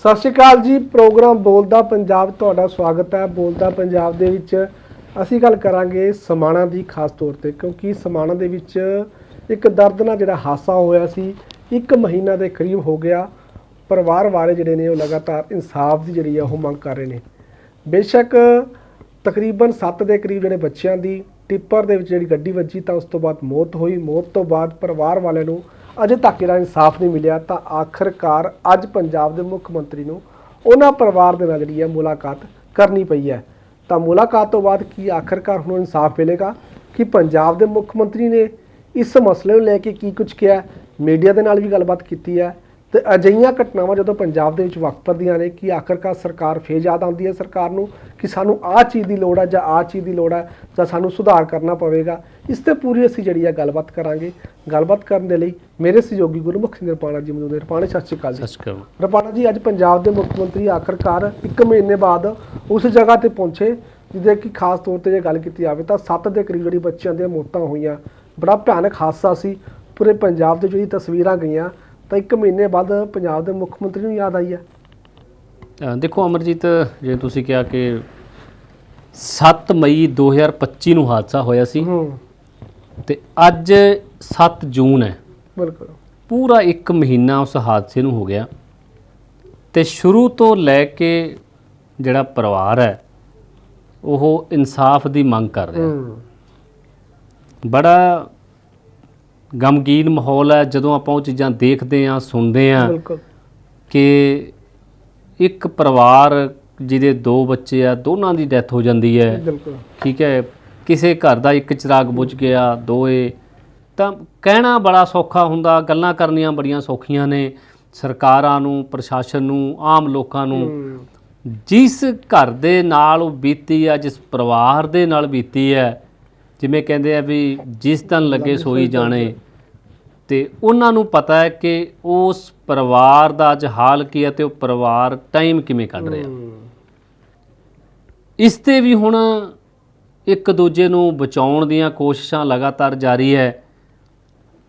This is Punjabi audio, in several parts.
ਸਤਿ ਸ਼੍ਰੀ ਅਕਾਲ ਜੀ, ਪ੍ਰੋਗਰਾਮ ਬੋਲਦਾ ਪੰਜਾਬ ਤੁਹਾਡਾ ਸਵਾਗਤ ਹੈ। ਬੋਲਦਾ ਪੰਜਾਬ ਦੇ ਵਿੱਚ ਅਸੀਂ ਗੱਲ ਕਰਾਂਗੇ ਸਮਾਣਾ ਦੀ, ਖਾਸ ਤੌਰ ਤੇ, ਕਿਉਂਕਿ ਸਮਾਣਾ ਦੇ ਵਿੱਚ ਇੱਕ ਦਰਦਨਾਕ ਜਿਹੜਾ ਹਾਦਸਾ ਹੋਇਆ ਸੀ, ਇੱਕ ਮਹੀਨਾ ਦੇ ਕਰੀਬ ਹੋ ਗਿਆ। ਪਰਿਵਾਰ ਵਾਲੇ ਜਿਹੜੇ ਨੇ ਉਹ ਲਗਾਤਾਰ ਇਨਸਾਫ ਦੀ ਜਿਹੜੀ ਆ ਉਹ ਮੰਗ ਕਰ ਰਹੇ ਨੇ। ਬੇਸ਼ੱਕ ਤਕਰੀਬਨ 7 ਦੇ ਕਰੀਬ ਜਿਹੜੇ ਬੱਚਿਆਂ ਦੀ ਟਿੱਪਰ ਦੇ ਵਿੱਚ ਜਿਹੜੀ ਗੱਡੀ ਵੱਜੀ ਤਾਂ ਉਸ ਤੋਂ ਬਾਅਦ ਮੌਤ ਹੋਈ। ਮੌਤ ਤੋਂ ਬਾਅਦ ਪਰਿਵਾਰ ਵਾਲਿਆਂ ਨੂੰ ਅਜੇ ਤੱਕ ਜਿਹੜਾ ਇਨਸਾਫ ਨਹੀਂ ਮਿਲਿਆ, ਤਾਂ ਆਖਰਕਾਰ ਅੱਜ ਪੰਜਾਬ ਦੇ ਮੁੱਖ ਮੰਤਰੀ ਨੂੰ ਉਹਨਾਂ ਪਰਿਵਾਰ ਦੇ ਨਾਲ ਜਿਹੜੀ ਹੈ ਮੁਲਾਕਾਤ ਕਰਨੀ ਪਈ ਹੈ। ਤਾਂ ਮੁਲਾਕਾਤ ਤੋਂ ਬਾਅਦ ਕੀ ਆਖਰਕਾਰ ਹੁਣ ਇਨਸਾਫ ਮਿਲੇਗਾ? ਕਿ ਪੰਜਾਬ ਦੇ ਮੁੱਖ ਮੰਤਰੀ ਨੇ ਇਸ ਮਸਲੇ ਨੂੰ ਲੈ ਕੇ ਕੀ ਕੁਝ ਕਿਹਾ? ਮੀਡੀਆ ਦੇ ਨਾਲ ਵੀ ਗੱਲਬਾਤ ਕੀਤੀ ਹੈ। ਤੇ ਅਜਿਹੀਆਂ ਘਟਨਾਵਾਂ ਜਦੋਂ ਪੰਜਾਬ ਦੇ ਵਿੱਚ ਵਾਪਰਦੀਆਂ ਨੇ ਕਿ ਆਖਰਕਾਰ ਸਰਕਾਰ ਫੇਰ ਯਾਦ ਆਉਂਦੀ ਹੈ ਸਰਕਾਰ ਨੂੰ ਕਿ ਸਾਨੂੰ ਆਹ ਚੀਜ਼ ਦੀ ਲੋੜ ਹੈ ਜਾਂ ਆਹ ਚੀਜ਼ ਦੀ ਲੋੜ ਹੈ ਜਾਂ ਸਾਨੂੰ ਸੁਧਾਰ ਕਰਨਾ ਪਵੇਗਾ? ਇਸ ਤੇ ਪੂਰੀ ਅਸੀਂ ਜਿਹੜੀ ਹੈ ਗੱਲਬਾਤ ਕਰਾਂਗੇ। ਗੱਲਬਾਤ ਕਰਨ ਦੇ ਲਈ ਮੇਰੇ ਸਹਿਯੋਗੀ ਗੁਰਮੁਖ ਸਿੰਘ ਰਪਾਣਾ ਜੀ ਮੌਜੂਦ ਨੇ। ਰਪਾਣਾ ਸਤਿ ਸ਼੍ਰੀ ਅਕਾਲ ਜੀ। ਸਤਿ ਸ਼੍ਰੀ ਅਕਾਲ। ਰਪਾਣਾ ਜੀ ਅੱਜ ਪੰਜਾਬ ਦੇ ਮੁੱਖ ਮੰਤਰੀ ਆਖਰਕਾਰ ਇੱਕ ਮਹੀਨੇ ਬਾਅਦ ਉਸ ਜਗ੍ਹਾ ਤੇ ਪਹੁੰਚੇ ਜਿਹਦੇ ਕਿ ਖਾਸ ਤੌਰ ਤੇ ਜੇ ਗੱਲ ਕੀਤੀ ਜਾਵੇ ਤਾਂ 7 ਦੇ ਕਰੀਬ ਜਿਹੜੀ ਬੱਚਿਆਂ ਦੀਆਂ ਮੌਤਾਂ ਹੋਈਆਂ। ਬੜਾ ਭਿਆਨਕ ਹਾਦਸਾ ਸੀ। ਪੂਰੇ ਪੰਜਾਬ ਦੇ ਜਿਹੜੀ ਤਸਵੀਰਾਂ ਗਈਆਂ ਤਾਂ ਇੱਕ ਮਹੀਨੇ ਬਾਅਦ ਪੰਜਾਬ ਦੇ ਮੁੱਖ ਮੰਤਰੀ ਨੂੰ ਯਾਦ ਆਈ ਹੈ ਦੇਖੋ ਅਮਰਜੀਤ ਜੇ ਤੁਸੀਂ ਕਿਹਾ ਕਿ 7 ਮਈ 2025 ਨੂੰ ਹਾਦਸਾ ਹੋਇਆ ਸੀ ਤੇ ਅੱਜ 7 ਜੂਨ ਹੈ। ਬਿਲਕੁਲ। ਪੂਰਾ 1 ਮਹੀਨਾ ਉਸ ਹਾਦਸੇ ਨੂੰ ਹੋ ਗਿਆ ਤੇ ਸ਼ੁਰੂ ਤੋਂ ਲੈ ਕੇ ਜਿਹੜਾ ਪਰਿਵਾਰ ਹੈ ਉਹ ਇਨਸਾਫ ਦੀ ਮੰਗ ਕਰ ਰਿਹਾ। ਬੜਾ ਗਮਗੀਨ ਮਾਹੌਲ ਹੈ ਜਦੋਂ ਆਪਾਂ ਉਹ ਚੀਜ਼ਾਂ ਦੇਖਦੇ ਹਾਂ ਸੁਣਦੇ ਬਿਲਕੁਲ। ਕਿ ਇੱਕ ਪਰਿਵਾਰ ਜਿਹਦੇ ਦੋ ਬੱਚੇ ਆ ਦੋਨਾਂ ਦੀ ਡੈਥ ਹੋ ਜਾਂਦੀ ਹੈ। ਬਿਲਕੁਲ। ਠੀਕ ਹੈ ਕਿਸੇ ਘਰ ਦਾ ਇੱਕ ਚਿਰਾਗ ਬੁਝ ਗਿਆ ਦੋਏ। ਤਾਂ ਕਹਿਣਾ ਬੜਾ ਸੌਖਾ ਹੁੰਦਾ ਗੱਲਾਂ ਕਰਨੀਆਂ ਬੜੀਆਂ ਸੌਖੀਆਂ ਨੇ ਸਰਕਾਰਾਂ ਨੂੰ ਪ੍ਰਸ਼ਾਸਨ ਨੂੰ ਆਮ ਲੋਕਾਂ ਨੂੰ। ਜਿਸ ਘਰ ਦੇ ਨਾਲ ਉਹ ਬੀਤੀ ਆ ਜਿਸ ਪਰਿਵਾਰ ਦੇ ਨਾਲ ਬੀਤੀ ਹੈ ਜਿਵੇਂ ਕਹਿੰਦੇ ਆ ਵੀ ਜਿਸ ਤਨ ਲੱਗੇ ਸੋਈ ਜਾਣੇ ਤੇ ਉਹਨਾਂ ਨੂੰ ਪਤਾ ਹੈ ਕਿ ਉਸ ਪਰਿਵਾਰ ਦਾ ਅੱਜ ਹਾਲ ਕੀ ਹੈ ਤੇ ਉਹ ਪਰਿਵਾਰ ਟਾਈਮ ਕਿਵੇਂ ਕੱਢ ਰਿਹਾ। ਇਸ ਤੇ ਵੀ ਹੁਣ ਇੱਕ ਦੂਜੇ ਨੂੰ ਬਚਾਉਣ ਦੀਆਂ ਕੋਸ਼ਿਸ਼ਾਂ ਲਗਾਤਾਰ ਜਾਰੀ ਹੈ।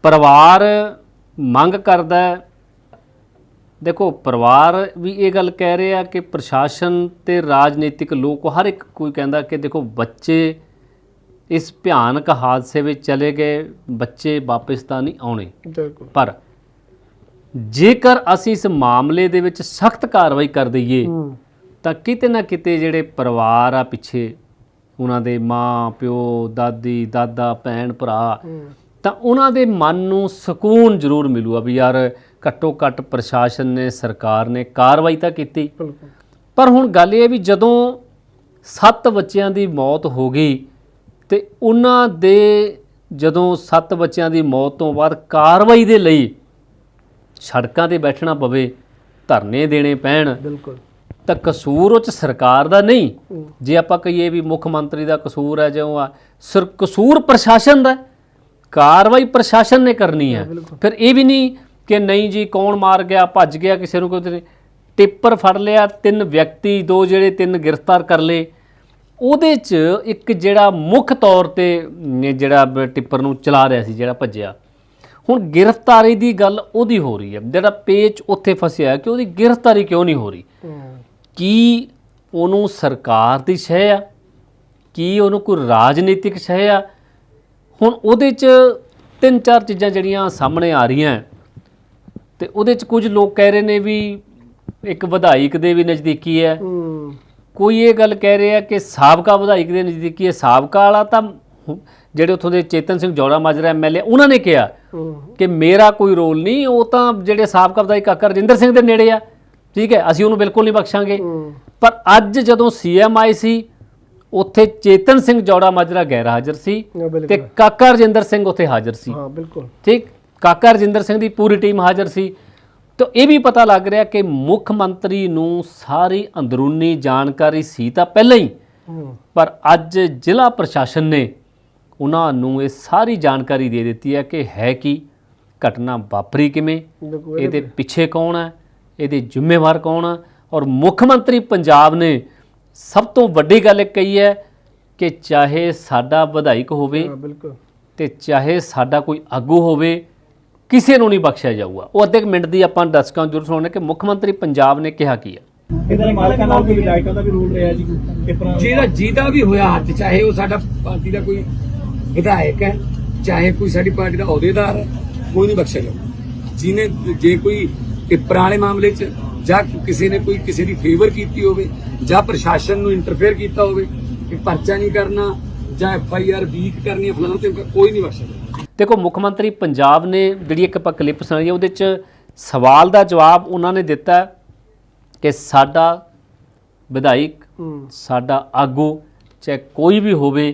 ਪਰਿਵਾਰ ਮੰਗ ਕਰਦਾ ਹੈ। ਦੇਖੋ ਪਰਿਵਾਰ ਵੀ ਇਹ ਗੱਲ ਕਹਿ ਰਿਹਾ ਕਿ ਪ੍ਰਸ਼ਾਸਨ ਤੇ ਰਾਜਨੀਤਿਕ ਲੋਕ ਹਰ ਇੱਕ ਕੋਈ ਕਹਿੰਦਾ ਕਿ ਦੇਖੋ ਬੱਚੇ ਇਸ ਭਿਆਨਕ ਹਾਦਸੇ ਵਿੱਚ ਚਲੇ ਗਏ ਬੱਚੇ ਵਾਪਸ ਤਾਂ ਨਹੀਂ ਆਉਣੇ। ਬਿਲਕੁਲ। ਪਰ ਜੇਕਰ ਅਸੀਂ ਇਸ ਮਾਮਲੇ ਦੇ ਵਿੱਚ ਸਖਤ ਕਾਰਵਾਈ ਕਰ ਦਈਏ ਤਾਂ ਕਿਤੇ ਨਾ ਕਿਤੇ ਜਿਹੜੇ ਪਰਿਵਾਰ ਆ ਪਿੱਛੇ ਉਹਨਾਂ ਦੇ ਮਾਂ ਪਿਓ ਦਾਦੀ ਦਾਦਾ ਭੈਣ ਭਰਾ ਤਾਂ ਉਹਨਾਂ ਦੇ ਮਨ ਨੂੰ ਸਕੂਨ ਜ਼ਰੂਰ ਮਿਲੂਗਾ ਵੀ ਯਾਰ ਘੱਟੋ ਘੱਟ ਪ੍ਰਸ਼ਾਸਨ ਨੇ ਸਰਕਾਰ ਨੇ ਕਾਰਵਾਈ ਤਾਂ ਕੀਤੀ। ਪਰ ਹੁਣ ਗੱਲ ਇਹ ਹੈ ਵੀ ਜਦੋਂ ਸੱਤ ਬੱਚਿਆਂ ਦੀ ਮੌਤ ਹੋ ਗਈ ਤੇ ਉਹਨਾਂ ਦੇ ਜਦੋਂ ਸੱਤ ਬੱਚਿਆਂ ਦੀ ਮੌਤ ਤੋਂ ਬਾਅਦ ਕਾਰਵਾਈ ਦੇ ਲਈ ਸੜਕਾਂ ਤੇ ਬੈਠਣਾ ਪਵੇ ਧਰਨੇ ਦੇਣੇ ਪੈਣ ਬਿਲਕੁਲ ਤਾਂ ਕਸੂਰ ਉਹ ਚ ਸਰਕਾਰ ਦਾ ਨਹੀਂ। ਜੇ ਆਪਾਂ ਕਹੀਏ ਵੀ ਮੁੱਖ ਮੰਤਰੀ ਦਾ ਕਸੂਰ ਹੈ ਜਿਉਂ ਆ ਸਰ ਕਸੂਰ ਪ੍ਰਸ਼ਾਸਨ ਦਾ। ਕਾਰਵਾਈ ਪ੍ਰਸ਼ਾਸਨ ਨੇ ਕਰਨੀ ਹੈ। ਫਿਰ ਇਹ ਵੀ ਨਹੀਂ ਕਿ ਨਹੀਂ ਜੀ ਕੌਣ ਮਾਰ ਗਿਆ ਭੱਜ ਗਿਆ ਕਿਸੇ ਨੂੰ ਕੋਈ ਟਿੱਪਰ ਫੜ ਲਿਆ ਤਿੰਨ ਵਿਅਕਤੀ ਦੋ ਜਿਹੜੇ ਤਿੰਨ ਗ੍ਰਿਫਤਾਰ ਕਰ ਲਏ ਉਹਦੇ ਚ ਇੱਕ ਜਿਹੜਾ ਮੁੱਖ ਤੌਰ ਤੇ ਜਿਹੜਾ ਟਿੱਪਰ ਨੂੰ ਚਲਾ ਰਿਹਾ ਸੀ ਜਿਹੜਾ ਭੱਜਿਆ ਹੁਣ ਗ੍ਰਿਫਤਾਰੀ ਦੀ ਗੱਲ ਉਹਦੀ ਹੋ ਰਹੀ ਹੈ। ਜਿਹੜਾ ਪੇਚ ਉੱਥੇ ਫਸਿਆ ਕਿ ਉਹਦੀ ਗ੍ਰਿਫਤਾਰੀ ਕਿਉਂ ਨਹੀਂ ਹੋ ਰਹੀ? ਕੀ ਉਹਨੂੰ ਸਰਕਾਰ ਦੀ ਸ਼ਹਿ ਆ? ਕੀ ਉਹਨੂੰ ਕੋਈ ਰਾਜਨੀਤਿਕ ਸ਼ਹਿ ਆ? ਹੁਣ ਉਹਦੇ 'ਚ ਤਿੰਨ ਚਾਰ ਚੀਜ਼ਾਂ ਜਿਹੜੀਆਂ ਸਾਹਮਣੇ ਆ ਰਹੀਆਂ ਤੇ ਉਹਦੇ 'ਚ ਕੁਝ ਲੋਕ ਕਹਿ ਰਹੇ ਨੇ ਵੀ ਇੱਕ ਵਿਧਾਇਕ ਦੇ ਵੀ ਨਜ਼ਦੀਕੀ ਹੂੰ। ਕੋਈ ਇਹ ਗੱਲ ਕਹਿ ਰਿਹਾ ਕਿ ਸਾਬਕਾ ਵਿਧਾਇਕ ਦੇ ਨਜ਼ਦੀਕੀ ਹੈ ਸਾਬਕਾ ਵਾਲਾ ਤਾਂ ਜਿਹੜੇ ਉੱਥੋਂ ਦੇ ਚੇਤਨ ਸਿੰਘ ਜੌੜਾ ਮਾਜਰਾ ਐਮਐਲਏ ਉਹਨਾਂ ਨੇ ਕਿਹਾ ਕਿ ਮੇਰਾ ਕੋਈ ਰੋਲ ਨਹੀਂ ਉਹ ਤਾਂ ਜਿਹੜੇ ਸਾਬਕਾ ਵਿਧਾਇਕ ਕਾਕਾ ਰਜਿੰਦਰ ਸਿੰਘ ਦੇ ਨੇੜੇ ਆ। ਠੀਕ ਹੈ ਅਸੀਂ ਉਹਨੂੰ ਬਿਲਕੁਲ ਨਹੀਂ ਬਖਸ਼ਾਂਗੇ। ਪਰ ਅੱਜ ਜਦੋਂ ਸੀਐਮ ਆਈ ਸੀ ਉੱਥੇ ਚੇਤਨ ਸਿੰਘ ਜੌੜਾ ਮਾਜਰਾ ਗੈਰ ਹਾਜ਼ਰ ਸੀ ਤੇ ਕਾਕਾ ਰਜਿੰਦਰ ਸਿੰਘ ਉੱਥੇ ਹਾਜ਼ਰ ਸੀ। ਹਾਂ ਬਿਲਕੁਲ। ਠੀਕ ਕਾਕਾ ਰਜਿੰਦਰ ਸਿੰਘ ਦੀ ਪੂਰੀ ਟੀਮ ਹਾਜ਼ਰ ਸੀ। ਤਾਂ ਇਹ ਵੀ ਪਤਾ ਲੱਗ ਰਿਹਾ ਕਿ ਮੁੱਖ ਮੰਤਰੀ ਨੂੰ ਸਾਰੀ ਅੰਦਰੂਨੀ ਜਾਣਕਾਰੀ ਸੀ ਤਾਂ ਪਹਿਲਾਂ ਹੀ ਪਰ ਅੱਜ ਜ਼ਿਲ੍ਹਾ ਪ੍ਰਸ਼ਾਸਨ ਨੇ ਉਹਨਾਂ ਨੂੰ ਇਹ ਸਾਰੀ ਜਾਣਕਾਰੀ ਦੇ ਦਿੱਤੀ ਹੈ ਕਿ ਹੈ ਕੀ ਘਟਨਾ ਵਾਪਰੀ ਕਿਵੇਂ ਇਹਦੇ ਪਿੱਛੇ ਕੌਣ ਹੈ ਇਹਦੇ ਜ਼ਿੰਮੇਵਾਰ ਕੌਣ ਹੈ ਔਰ ਮੁੱਖ ਮੰਤਰੀ ਪੰਜਾਬ ਨੇ ਸਭ ਤੋਂ ਵੱਡੀ ਗੱਲ ਇਹ ਕਹੀ ਹੈ ਕਿ ਚਾਹੇ ਸਾਡਾ ਵਿਧਾਇਕ ਹੋਵੇ ਤੇ ਚਾਹੇ ਸਾਡਾ ਕੋਈ ਆਗੂ ਹੋਵੇ ਕਿਸੇ ਨੂੰ ਨਹੀਂ ਬਖਸ਼ਿਆ ਜਾਊਗਾ। ਉਹ ਅੱਧੇ ਮਿੰਟ ਦੀ ਆਪਾਂ ਦਰਸ਼ਕਾਂ ਨੂੰ ਜ਼ਰੂਰ ਸੁਣਾਉਣੇ ਕਿ ਮੁੱਖ ਮੰਤਰੀ ਪੰਜਾਬ ਨੇ ਕਿਹਾ ਕੀ ਹੈ ਇਹਨਾਂ ਦੇ ਮਾਲਕਾਂ ਨਾਲ ਕੋਈ ਵਿਧਾਇਕਾਂ ਦਾ ਵੀ ਰੋਲ ਰਿਹਾ ਜੀ ਕਿਸ ਤਰ੍ਹਾਂ? ਜਿਹਦਾ ਜਿਹਦਾ ਵੀ ਹੋਇਆ ਹੱਥ ਚਾਹੇ ਉਹ ਸਾਡਾ ਪਾਰਟੀ ਦਾ ਕੋਈ ਵਿਧਾਇਕ ਹੈ ਚਾਹੇ ਕੋਈ ਸਾਡੀ ਪਾਰਟੀ ਦਾ ਅਹੁਦੇਦਾਰ ਹੈ ਕੋਈ ਨਹੀਂ ਬਖਸ਼ਿਆ ਜਾਊਗਾ। ਜਿਹਨੇ ਜੇ ਕੋਈ ਵਾਲੇ ਮਾਮਲੇ 'ਚ ਜਾਂ ਕਿਸੇ ਨੇ ਕੋਈ ਕਿਸੇ ਦੀ ਫੇਵਰ ਕੀਤੀ ਹੋਵੇ ਜਾਂ ਪ੍ਰਸ਼ਾਸਨ ਨੂੰ ਇੰਟਰਫੇਅਰ ਕੀਤਾ ਹੋਵੇ ਕਿ ਪਰਚਾ ਨਹੀਂ ਕਰਨਾ ਜਾਂ ਐਫ ਆਈ ਆਰ ਵੀਕ ਕਰਨੀ ਹੈ ਫਲਾਣਾ ਤੇ ਕੋਈ ਨਹੀਂ ਬਖਸ਼ਿਆ ਦੇਖੋ ਮੁੱਖ ਮੰਤਰੀ ਪੰਜਾਬ ਨੇ ਜਿਹੜੀ ਇੱਕ ਆਪਾਂ ਕਲਿੱਪ ਸੁਣਾਈ ਹੈ ਉਹਦੇ 'ਚ ਸਵਾਲ ਦਾ ਜਵਾਬ ਉਹਨਾਂ ਨੇ ਦਿੱਤਾ ਕਿ ਸਾਡਾ ਵਿਧਾਇਕ ਸਾਡਾ ਆਗੂ ਚਾਹੇ ਕੋਈ ਵੀ ਹੋਵੇ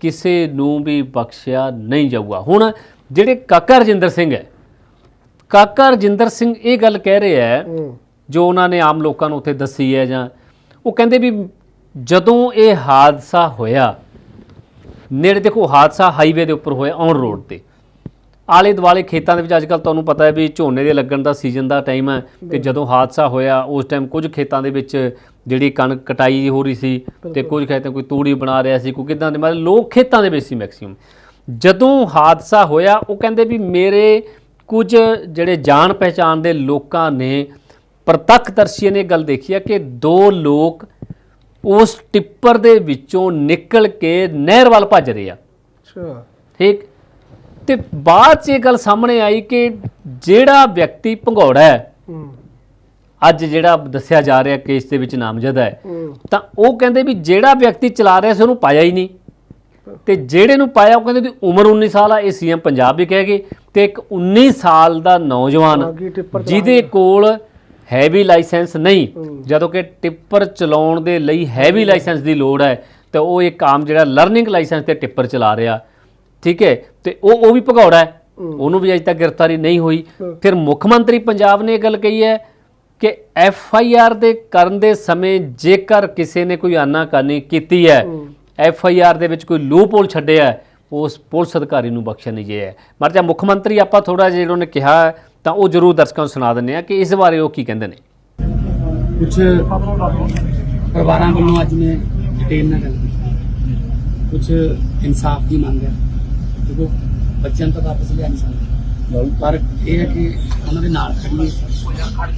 ਕਿਸੇ ਨੂੰ ਵੀ ਬਖਸ਼ਿਆ ਨਹੀਂ ਜਾਊਗਾ। ਹੁਣ ਜਿਹੜੇ ਕਾਕਾ ਰਜਿੰਦਰ ਸਿੰਘ ਹੈ ਕਾਕਾ ਰਜਿੰਦਰ ਸਿੰਘ ਇਹ ਗੱਲ ਕਹਿ ਰਿਹਾ ਹੂੰ ਜੋ ਉਹਨਾਂ ਨੇ ਆਮ ਲੋਕਾਂ ਨੂੰ ਉੱਥੇ ਦੱਸੀ ਹੈ ਜਾਂ ਉਹ ਕਹਿੰਦੇ ਵੀ ਜਦੋਂ ਇਹ ਹਾਦਸਾ ਹੋਇਆ ਨੇੜੇ ਦੇਖੋ ਹਾਦਸਾ ਹਾਈਵੇ ਦੇ ਉੱਪਰ ਹੋਇਆ ਔਨ ਰੋਡ ਤੇ। ਆਲੇ ਦੁਆਲੇ ਖੇਤਾਂ ਦੇ ਵਿੱਚ ਅੱਜਕੱਲ ਤੁਹਾਨੂੰ ਪਤਾ ਹੈ ਵੀ ਝੋਨੇ ਦੇ ਲੱਗਣ ਦਾ ਸੀਜ਼ਨ ਦਾ ਟਾਈਮ ਹੈ ਤੇ ਜਦੋਂ ਹਾਦਸਾ ਹੋਇਆ ਉਸ ਟਾਈਮ ਕੁਝ ਖੇਤਾਂ ਦੇ ਵਿੱਚ ਜਿਹੜੀ ਕਣਕ ਕਟਾਈ ਹੋ ਰਹੀ ਸੀ ਤੇ ਕੁਝ ਖੇਤਾਂ ਕੋਈ ਤੂੜੀ ਬਣਾ ਰਿਹਾ ਸੀ ਕੋਈ ਕਿਦਾਂ ਦੇ ਮਤਲਬ ਲੋਕ ਖੇਤਾਂ ਦੇ ਵਿੱਚ ਸੀ ਮੈਕਸਿਮਮ ਜਦੋਂ ਹਾਦਸਾ ਹੋਇਆ ਉਹ ਕਹਿੰਦੇ ਵੀ ਮੇਰੇ ਕੁਝ ਜਿਹੜੇ ਜਾਣ ਪਹਿਚਾਣ ਦੇ ਲੋਕਾਂ ਨੇ ਪ੍ਰਤੱਖਦਰਸ਼ੀਆਂ ਨੇ ਗੱਲ ਦੇਖੀ ਹੈ ਕਿ ਦੋ ਲੋਕ ਉਸ ਟਿੱਪਰ ਦੇ ਵਿੱਚੋਂ ਨਿਕਲ ਕੇ ਨਹਿਰ ਵੱਲ ਭੱਜ ਰਹੇ ਆ। ਅੱਛਾ। ਠੀਕ? ਤੇ ਬਾਅਦ 'ਚ ਇਹ ਗੱਲ ਸਾਹਮਣੇ ਆਈ ਕਿ ਜਿਹੜਾ ਵਿਅਕਤੀ ਭੰਗੌੜਾ ਹੈ ਅੱਜ ਜਿਹੜਾ ਦੱਸਿਆ ਜਾ ਰਿਹਾ ਕੇਸ ਦੇ ਵਿੱਚ ਨਾਮਜ਼ਦ ਹੈ ਤਾਂ ਉਹ ਕਹਿੰਦੇ ਵੀ ਜਿਹੜਾ ਵਿਅਕਤੀ ਚਲਾ ਰਿਹਾ ਸੀ ਉਹਨੂੰ ਪਾਇਆ ਹੀ ਨਹੀਂ। ਤੇ ਜਿਹੜੇ ਨੂੰ ਪਾਇਆ ਉਹ ਕਹਿੰਦੇ ਦੀ ਉਮਰ 19 ਸਾਲ ਆ ਇਹ ਸੀਐਮ ਪੰਜਾਬ ਵੀ ਕਹਿ ਗਏ। ਤੇ ਇੱਕ 19 ਸਾਲ ਦਾ ਨੌਜਵਾਨ ਜਿਹਦੇ ਕੋਲ ਹੈਵੀ ਲਾਇਸੈਂਸ ਨਹੀਂ। ਜਦੋਂ ਕਿ ਟਿੱਪਰ ਚਲਾਉਣ ਦੇ ਲਈ ਹੈਵੀ ਲਾਇਸੈਂਸ ਦੀ ਲੋੜ ਹੈ ਤੇ ਉਹ ਇੱਕ ਆਮ ਜਿਹੜਾ ਲਰਨਿੰਗ ਲਾਇਸੈਂਸ ਤੇ ਟਿੱਪਰ ਚਲਾ ਰਿਹਾ। ਠੀਕ ਹੈ? ਤੇ ਉਹ ਉਹ ਵੀ ਭਗੌੜਾ ਹੈ। ਉਹਨੂੰ ਵੀ ਅਜੇ ਤੱਕ ਗ੍ਰਿਫਤਾਰੀ ਨਹੀਂ ਹੋਈ। ਫਿਰ ਮੁੱਖ ਮੰਤਰੀ ਪੰਜਾਬ ਨੇ ਇਹ ਗੱਲ ਕਹੀ ਹੈ ਕਿ ਐਫ ਆਈ ਆਰ ਦੇ ਕਰਨ ਦੇ ਸਮੇਂ ਜੇਕਰ ਕਿਸੇ ਨੇ ਕੋਈ ਆਨਾਕਾਨੀ ਕੀਤੀ ਹੈ। ਐਫ ਆਈ ਆਰ ਦੇ ਵਿੱਚ ਕੋਈ ਲੂਪਹੋਲ ਛੱਡਿਆ ਹੈ, ਉਸ ਪੁਲਿਸ ਅਧਿਕਾਰੀ ਨੂੰ ਬਖਸ਼ਿਆ ਨਹੀਂ ਗਿਆ ਹੈ। ਮਰ ਜਾ ਮੁੱਖ ਮੰਤਰੀ ਆਪਾਂ ਥੋੜਾ ਜਿਹਾ ਜਿਹੜਾ ਉਹਨੇ ਕਿਹਾ ਤਾਂ ਉਹ ਜ਼ਰੂਰ ਦਰਸ਼ਕਾਂ ਨੂੰ ਸੁਣਾ ਦਿੰਦੇ ਆ ਕਿ ਇਸ ਬਾਰੇ ਉਹ ਕੀ ਕਹਿੰਦੇ ਨੇ। ਕੁਝ ਪਰਿਵਾਰਾਂ ਵੱਲੋਂ ਅੱਜ ਮੈਂ ਡਿਟੇਲ ਨਾਲ ਗੱਲ ਕੁਝ ਇਨਸਾਫ ਦੀ ਮੰਗ ਹੈ। ਦੇਖੋ ਬੱਚਿਆਂ ਨੂੰ ਤਾਂ ਵਾਪਸ ਲਿਆ ਨਹੀਂ ਸਕਦੇ। ਪਰ ਇਹ ਹੈ ਕਿ ਉਹਨਾਂ ਦੇ ਨਾਲ ਖੜੀਏ